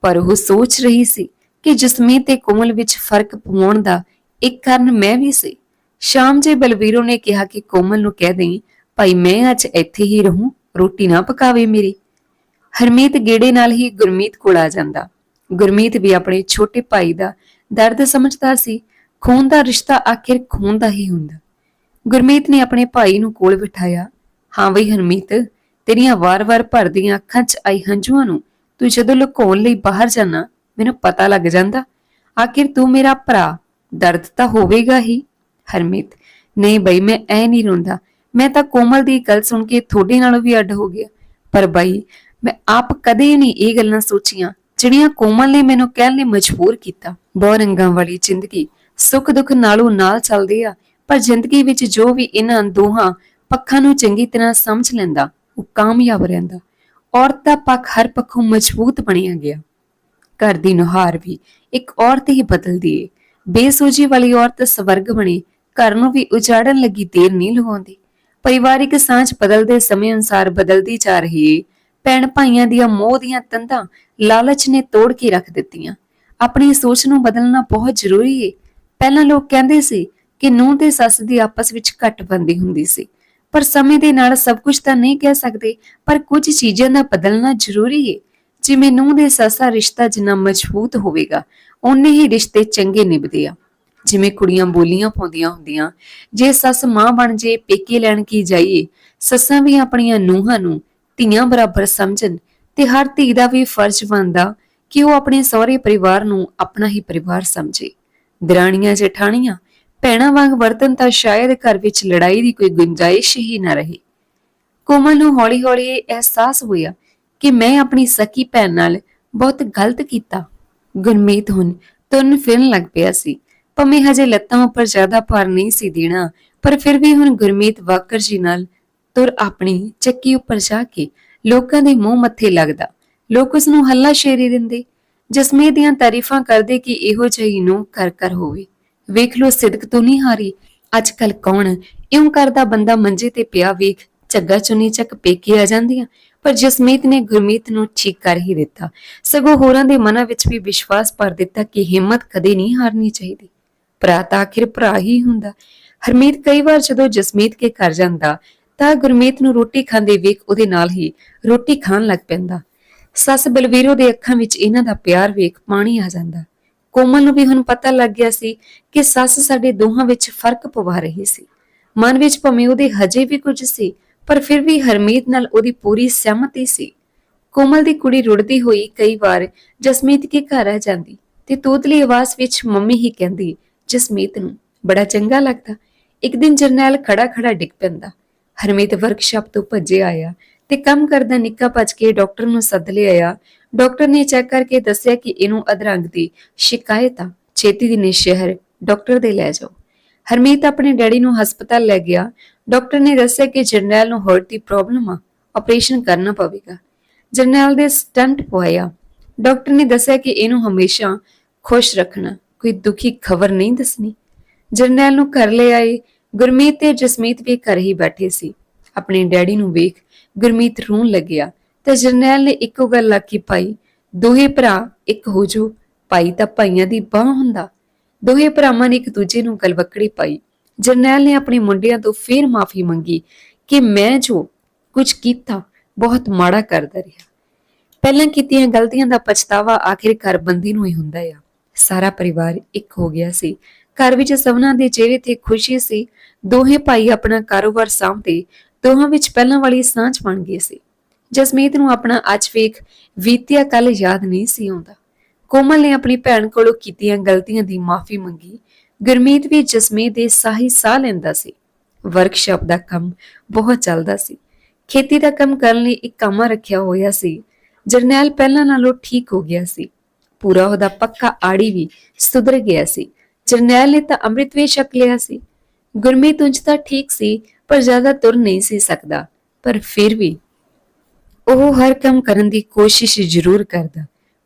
[SPEAKER 1] ਪਰ ਉਹ ਸੋਚ ਰਹੀ ਸੀ ਕਿ ਜਸਮੀਤ ਤੇ ਕੋਮਲ ਵਿੱਚ ਫ਼ਰਕ ਪਾਉਣ ਦਾ ਇੱਕ ਕਾਰਨ ਮੈਂ ਵੀ ਸੀ। ਸ਼ਾਮ ਜੇ ਬਲਵੀਰੋ ਨੇ ਕਿਹਾ ਕਿ ਕੋਮਲ ਨੂੰ ਕਹਿ ਦੇਈ ਭਾਈ ਮੈਂ ਅੱਜ ਇੱਥੇ ਹੀ ਰਹੂੰ, ਰੋਟੀ ਨਾ ਪਕਾਵੇ ਮੇਰੀ। ਹਰਮੀਤ ਗੇੜੇ ਨਾਲ ਹੀ ਗੁਰਮੀਤ ਕੋਲ ਆ ਜਾਂਦਾ। ਗੁਰਮੀਤ ਵੀ ਆਪਣੇ ਛੋਟੇ ਭਾਈ ਦਾ ਦਰਦ ਸਮਝਦਾ ਸੀ, ਖੂਨ ਦਾ ਰਿਸ਼ਤਾ ਆਖਿਰ ਖੂਨ ਦਾ ਹੀ ਹੁੰਦਾ। ਗੁਰਮੀਤ ਨੇ ਆਪਣੇ ਭਾਈ ਨੂੰ ਕੋਲ ਬਿਠਾਇਆ। ਹਾਂ ਬਈ ਹਰਮੀਤ, ਤੇਰੀਆਂ ਵਾਰ-ਵਾਰ ਭਰਦੀਆਂ ਅੱਖਾਂ 'ਚ ਆਈ ਹੰਝੂਆਂ ਨੂੰ ਤੂੰ ਜਦੋਂ ਲੁਕਾਉਣ ਲਈ ਬਾਹਰ ਜਾਣਾ ਮੈਨੂੰ ਪਤਾ ਲੱਗ ਜਾਂਦਾ। ਆਖਿਰ ਤੂੰ ਮੇਰਾ ਭਰਾ, ਦਰਦ ਤਾਂ ਹੋਵੇਗਾ ਹੀ। ਹਰਮੀਤ, ਨਹੀਂ ਬਈ ਮੈਂ ਐ ਨਹੀਂ ਰੋਂਦਾ। ਮੈਂ ਤਾਂ ਕੋਮਲ ਦੀ ਗੱਲ ਸੁਣ ਕੇ ਤੁਹਾਡੇ ਨਾਲੋਂ ਵੀ ਅੱਡ ਹੋ ਗਿਆ। ਪਰ ਬਾਈ, ਮੈਂ ਆਪ ਕਦੇ ਨਹੀਂ ਇਹ ਗੱਲਾਂ ਸੋਚੀਆਂ ਜਿਹੜੀਆਂ ਕੋਮਲ ਨੇ ਮੈਨੂੰ ਕਹਿਣ ਲਈ ਮਜਬੂਰ ਕੀਤਾ। ਬਹੁ ਰੰਗਾਂ ਵਾਲੀ ਜ਼ਿੰਦਗੀ, ਸੁੱਖ ਦੁੱਖ ਨਾਲੋਂ ਨਾਲ ਚੱਲਦੀ ਆ, ਪਰ ਜ਼ਿੰਦਗੀ ਵਿੱਚ ਜੋ ਵੀ ਇਹਨਾਂ ਦੋਹਾਂ ਪੱਖਾਂ ਨੂੰ ਚੰਗੀ ਤਰ੍ਹਾਂ ਸਮਝ ਲੈਂਦਾ, ਉਹ ਕਾਮਯਾਬ ਰਹਿੰਦਾ। ਔਰਤ ਦਾ ਪੱਖ ਹਰ ਪੱਖੋਂ ਮਜ਼ਬੂਤ ਬਣਿਆ ਗਿਆ। ਘਰ ਦੀ ਨੁਹਾਰ ਵੀ ਇੱਕ ਔਰਤ ਹੀ ਬਦਲਦੀ ਏ। ਬੇਸੋਝੀ ਵਾਲੀ ਔਰਤ ਸਵਰਗ ਬਣੀ, ਘਰ ਨੂੰ ਵੀ ਉਜਾੜਨ ਲੱਗੀ ਦੇਰ ਨਹੀਂ ਲਗਾਉਂਦੀ। ਪਰਿਵਾਰਿਕ ਸਾਂਝ ਬਦਲਦੇ ਸਮੇਂ ਅਨੁਸਾਰ ਬਦਲਦੀ ਜਾ ਰਹੀ ਏ। ਭੈਣ ਭਾਈਆਂ ਦੀਆਂ ਮੋਹ ਦੀਆਂ ਤੰਦਾਂ ਲਾਲਚ ਨੇ ਤੋੜ ਕੇ ਰੱਖ ਦਿੱਤੀਆਂ। ਆਪਣੀ ਸੋਚ ਨੂੰ ਬਦਲਣਾ ਬਹੁਤ ਜ਼ਰੂਰੀ ਏ। ਪਹਿਲਾਂ ਲੋਕ ਕਹਿੰਦੇ ਸੀ ਕਿ ਨੂੰਹ ਤੇ ਸੱਸ ਦੀ ਆਪਸ ਵਿੱਚ ਘੱਟ ਬੰਦੀ ਹੁੰਦੀ ਸੀ। ਪਰ ਸਮੇਂ ਦੇ ਨਾਲ ਸਭ ਕੁਝ ਤਾਂ ਨਹੀਂ ਕਹਿ ਸਕਦੇ, ਪਰ ਕੁਝ ਚੀਜ਼ਾਂ ਦਾ ਬਦਲਣਾ ਜ਼ਰੂਰੀ ਹੈ ਜਿਵੇਂ ਨੂੰਹ ਦੇ ਸੱਸ ਦਾ ਰਿਸ਼ਤਾ ਜਿੰਨਾ ਮਜ਼ਬੂਤ ਹੋਵੇਗਾ, ਓਨੇ ਹੀ ਰਿਸ਼ਤੇ ਚੰਗੇ ਨਿਭਦੇ ਆ। ਜਿਵੇਂ ਕੁੜੀਆਂ ਬੋਲੀਆਂ ਪਾਉਂਦੀਆਂ ਹੁੰਦੀਆਂ। ਜੇ ਸੱਸ ਮਾਂ ਬਣ ਜੇ, ਪੇਕੇ ਲੈਣ ਕੀ ਜਾਈਏ? ਸੱਸਾਂ ਵੀ ਆਪਣੀਆਂ ਨੂੰਹਾਂ ਨੂੰ ਧੀਆਂ ਬਰਾਬਰ ਸਮਝਣ ਤੇ ਹਰ ਧੀ ਦਾ ਵੀ ਫਰਜ਼ ਬਣਦਾ ਕਿ ਉਹ ਆਪਣੇ ਸਹੁਰੇ ਪਰਿਵਾਰ ਨੂੰ ਆਪਣਾ ਹੀ ਪਰਿਵਾਰ ਸਮਝੇ। ਦਰਾਣੀਆਂ, ਜੇਠਾਣੀਆਂ, ਭੈਣਾਂ ਵਾਂਗ ਵਰਤਨ ਤਾਂ ਸ਼ਾਇਦ ਘਰ ਵਿੱਚ ਲੜਾਈ ਦੀ ਕੋਈ ਗੁੰਜਾਇਸ਼ ਹੀ ਨਾ ਰਹੇ। ਕੋਮਲ ਨੂੰ ਹੌਲੀ-ਹੌਲੀ ਅਹਿਸਾਸ ਹੋਇਆ ਕਿ ਮੈਂ ਆਪਣੀ ਸਕੀ ਭੈਣ ਨਾਲ ਬਹੁਤ ਗਲਤ ਕੀਤਾ। ਗੁਰਮੀਤ ਹੁਣ ਤੁਰਨ ਫਿਰਨ ਲੱਗ ਪਿਆ ਸੀ। ਭਾਵੇਂ ਹਜੇ ਲੱਤਾਂ ਉੱਪਰ ਜ਼ਿਆਦਾ ਭਾਰ ਨਹੀਂ ਸੀ ਦੇਣਾ, ਪਰ ਫਿਰ ਵੀ ਹੁਣ ਗੁਰਮੀਤ ਵਾਕਰ ਜੀ ਨਾਲ ਤੁਰ ਆਪਣੀ ਚੱਕੀ ਉੱਪਰ ਜਾ ਕੇ ਲੋਕਾਂ ਦੇ ਮੂੰਹ ਮੱਥੇ ਲੱਗਦਾ। ਲੋਕ ਉਸ ਨੂੰ ਹੱਲਾ ਸ਼ੇਰੀ ਦਿੰਦੇ। ਜਸਮੀਤ ਦੀਆਂ ਤਾਰੀਫਾਂ ਕਰਦੇ ਕਿ ਇਹੋ ਜਿਹੀ ਨੂੰ ਕਰ ਕਰ ਹੋਵੇ। ਵੇਖ ਲੋ ਸਿਦਕ ਤੋਂ ਨਹੀਂ ਹਾਰੀ। ਅੱਜ ਕੱਲ ਕੌਣ ਇਉਂ ਕਰਦਾ ਬੰਦਾ ਮੰਜੇ ਤੇ ਪਿਆ ਵੇਖ, ਝੱਗਾ ਚੁੰਨੀ ਚੱਕ ਪੇਕੇ ਆ ਜਾਂਦੀਆਂ। ਪਰ ਜਸਮੀਤ ਨੇ ਗੁਰਮੀਤ ਨੂੰ ਠੀਕ ਕਰ ਹੀ ਦਿੱਤਾ। ਸਗੋਂ ਹੋਰਾਂ ਦੇ ਮਨਾਂ ਵਿੱਚ ਵੀ ਵਿਸ਼ਵਾਸ ਭਰ ਦਿੱਤਾ ਕਿ ਹਿੰਮਤ ਕਦੇ ਨਹੀਂ ਹਾਰਨੀ ਚਾਹੀਦੀ। ਭਰਾ ਤਾਂ ਆਖਿਰ ਭਰਾ ਹੀ ਹੁੰਦਾ। ਹਰਮੀਤ ਕਈ ਵਾਰ ਜਦੋਂ ਜਸਮੀਤ ਕੇ ਘਰ ਜਾਂਦਾ, ਤਾਂ ਗੁਰਮੀਤ ਨੂੰ ਰੋਟੀ ਖਾਂਦੇ ਵੇਖ ਉਹਦੇ ਨਾਲ ਹੀ ਰੋਟੀ ਖਾਣ ਲੱਗ ਪੈਂਦਾ। ਸੱਸ ਬਲਵੀਰੋ ਦੇ ਅੱਖਾਂ ਵਿੱਚ ਇਹਨਾਂ ਦਾ ਪਿਆਰ ਵੇਖ ਪਾਣੀ ਆ ਜਾਂਦਾ। ਕੋਮਲ ਨੂੰ ਵੀ ਹੁਣ ਪਤਾ ਲੱਗ ਗਿਆ ਸੀ ਕਿ ਸੱਸ ਸਾਡੇ ਦੋਹਾਂ ਵਿੱਚ ਫ਼ਰਕ ਪਵਾ ਰਹੀ ਸੀ। ਮਨ ਵਿੱਚ ਭਵੇਂ ਉਹਦੇ ਹਜੇ ਵੀ ਕੁਝ ਸੀ, ਪਰ ਫਿਰ ਵੀ ਹਰਮੀਤ ਨਾਲ ਉਹਦੀ ਪੂਰੀ ਸਹਿਮਤੀ ਸੀ। ਕੋਮਲ ਦੀ ਕੁੜੀ ਰੁੜਦੀ ਹੋਈ ਕਈ ਵਾਰ ਜਸਮੀਤ ਕੇ ਘਰ ਆ ਜਾਂਦੀ ਤੇ ਤੋਤਲੀ ਆਵਾਜ਼ ਵਿੱਚ ਮੰਮੀ ਹੀ ਕਹਿੰਦੀ ਜਸਮੀਤ ਨੂੰ ਬੜਾ ਚੰਗਾ ਲੱਗਦਾ। ਇੱਕ ਦਿਨ ਜਰਨੈਲ ਖੜਾ ਖੜਾ ਡਿੱਗ ਪੈਂਦਾ। ਹਰਮੀਤ ਵਰਕਸ਼ਾਪ ਤੋਂ ਭੱਜੇ ਆਇਆ ਤੇ ਕੰਮ ਕਰਦਾ ਨਿੱਕਾ ਭੱਜ ਕੇ ਡਾਕਟਰ ਨੂੰ ਸੱਦ ਲਿਆਇਆ। ਡਾਕਟਰ ਨੇ ਚੈੱਕ ਕਰਕੇ ਦੱਸਿਆ ਕਿ ਇਹਨੂੰ ਅਧਰੰਗ ਦੀ ਸ਼ਿਕਾਇਤ ਆ। ਛੇਤੀ ਦੀ ਨੇ ਸ਼ਹਿਰ ਡਾਕਟਰ ਦੇ ਲੈ ਜਾਓ। ਹਰਮੀਤ ਆਪਣੇ ਡੈਡੀ ਨੂੰ ਹਸਪਤਾਲ ਲੈ ਗਿਆ। ਡਾਕਟਰ ਨੇ ਦੱਸਿਆ ਕਿ ਜਰਨੈਲ ਨੂੰ ਹਾਰਟ ਦੀ ਪ੍ਰੋਬਲਮ ਆ। ਆਪਰੇਸ਼ਨ ਕਰਨਾ ਪਵੇਗਾ। ਜਰਨੈਲ ਦੇ ਸਟੰਟ ਪਵਾਇਆ ਡਾਕਟਰ ਨੇ ਦੱਸਿਆ ਕਿ ਇਹਨੂੰ ਹਮੇਸ਼ਾ ਖੁਸ਼ ਰੱਖਣਾ ਕੋਈ ਦੁਖੀ ਖਬਰ ਨਹੀਂ ਦੱਸਣੀ। ਜਰਨੈਲ ਨੂੰ ਘਰ ਲੈ ਆਏ। ਗੁਰਮੀਤ ਤੇ ਜਸਮੀਤ ਵੀ ਘਰ ਹੀ ਬੈਠੇ ਸੀ। ਆਪਣੇ ਡੈਡੀ ਨੂੰ ਵੇਖ ਗੁਰਮੀਤ ਰੋਣ ਲੱਗਿਆ ਤੇ ਜਰਨੈਲ ਨੇ ਇੱਕੋ ਗੱਲ ਆਖੀ ਪਾਈ ਦੋਹੇ ਭਰਾ ਇੱਕ ਹੋ ਜੋ ਭਾਈ ਤਾਂ ਭਾਈਆਂ ਦੀ ਬਾਹ ਹੁੰਦਾ। ਦੋਹੇ ਭਰਾਵਾਂ ਨੇ ਇੱਕ ਦੂਜੇ ਨੂੰ ਗਲਵੱਕੜੀ ਪਾਈ। ਜਰਨੈਲ ਨੇ ਆਪਣੇ ਮੁੰਡਿਆਂ ਤੋਂ ਫੇਰ ਮਾਫੀ ਮੰਗੀ ਕਿ ਮੈਂ ਜੋ ਕੁਝ ਕੀਤਾ, ਬਹੁਤ ਮਾੜਾ ਕਰਦਾ ਰਿਹਾ। ਪਹਿਲਾਂ ਕੀਤੀਆਂ ਗਲਤੀਆਂ ਦਾ ਪਛਤਾਵਾ ਆਖਿਰਕਾਰ ਬੰਦੀ ਨੂੰ ਹੀ ਹੁੰਦਾ ਆ। ਸਾਰਾ ਪਰਿਵਾਰ ਇੱਕ ਹੋ ਗਿਆ ਸੀ। ਘਰ ਵਿੱਚ ਸਭਨਾਂ ਦੇ ਚਿਹਰੇ ਤੇ ਖੁਸ਼ੀ ਸੀ। ਦੋਹੇ ਭਾਈ ਆਪਣਾ ਕਾਰੋਬਾਰ ਸਾਂਭਦੇ ਦੋਹਾਂ ਵਿੱਚ ਪਹਿਲਾਂ ਵਾਲੀ ਸਾਂਝ ਬਣ ਗਈ ਸੀ। ਜਸਮੀਤ ਨੂੰ ਆਪਣਾ ਅੱਜ ਵੇਖ ਬੀਤਿਆ ਕੱਲ ਯਾਦ ਨਹੀਂ ਸੀ ਆਉਂਦਾ। ਕੋਮਲ ਨੇ ਆਪਣੀ ਭੈਣ ਕੋਲੋਂ ਕੀਤੀਆਂ ਗਲਤੀਆਂ ਦੀ ਮਾਫੀ ਮੰਗੀ। ਗੁਰਮੀਤ ਵੀ ਜਸਮੀਤ ਦੇ ਸਾਹੀ ਸਾਹ ਲੈਂਦਾ ਸੀ। ਵਰਕਸ਼ਾਪ ਦਾ ਕੰਮ ਬਹੁਤ ਚੱਲਦਾ ਸੀ। ਖੇਤੀ ਦਾ ਕੰਮ ਕਰਨ ਲਈ ਇੱਕ ਕਾਮਾ ਰੱਖਿਆ ਹੋਇਆ ਸੀ। ਜਰਨੈਲ ਪਹਿਲਾਂ ਨਾਲੋਂ ਠੀਕ ਹੋ ਗਿਆ ਸੀ। ਪੂਰਾ ਉਹਦਾ ਪੱਕਾ ਆੜੀ ਵੀ ਸੁਧਰ ਗਿਆ ਸੀ ਜਰਨੈਲ ਨੇ ਤਾਂ ਅੰਮ੍ਰਿਤ ਵੀ ਛਕ ਲਿਆ ਸੀ ਗੁਰਮੀਤ ਉਂਝ ਤਾਂ ਠੀਕ ਸੀ ਪਰ ਜ਼ਿਆਦਾ ਤੁਰ ਨਹੀਂ ਸੀ ਸਕਦਾ ਪਰ ਫਿਰ ਵੀ ਉਹ ਹਰ ਕੰਮ ਕਰਨ ਦੀ ਕੋਸ਼ਿਸ਼ ਜ਼ਰੂਰ ਕਰਦਾ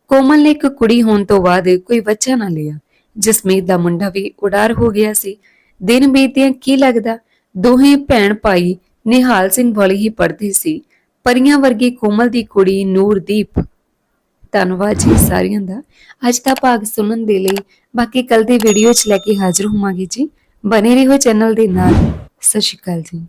[SPEAKER 1] ਕੋਮਲ ਨੇ ਇੱਕ ਕੁੜੀ ਹੋਣ ਤੋਂ ਬਾਅਦ ਕੋਈ ਬੱਚਾ ਨਾ ਲਿਆ ਜਸਮੀਤ ਦਾ ਮੁੰਡਾ ਵੀ ਉਡਾਰ ਹੋ ਗਿਆ ਸੀ ਦਿਨ ਬੀਤਦਿਆਂ ਕੀ ਲੱਗਦਾ ਦੋਹੇ ਭੈਣ ਭਾਈ ਨਿਹਾਲ ਸਿੰਘ ਵਾਲੀ ਹੀ ਪੜ੍ਹਦੇ ਸੀ ਪਰੀਆਂ ਵਰਗੀ ਕੋਮਲ ਦੀ ਕੁੜੀ ਨੂਰਦੀਪ ਧੰਨਵਾਦ ਜੀ ਸਾਰਿਆਂ ਦਾ। ਅੱਜ ਦਾ ਭਾਗ ਸੁਣਨ ਦੇ ਲਈ ਬਾਕੀ ਕੱਲ ਦੀ ਵੀਡੀਓ 'ਚ ਲੈ ਕੇ ਹਾਜ਼ਰ ਹੋਵਾਂਗੇ ਜੀ। ਬਨੇ ਰਹੋ ਚੈਨਲ ਦੇ ਨਾਲ। ਸਤਿ ਸ਼੍ਰੀ ਅਕਾਲ ਜੀ।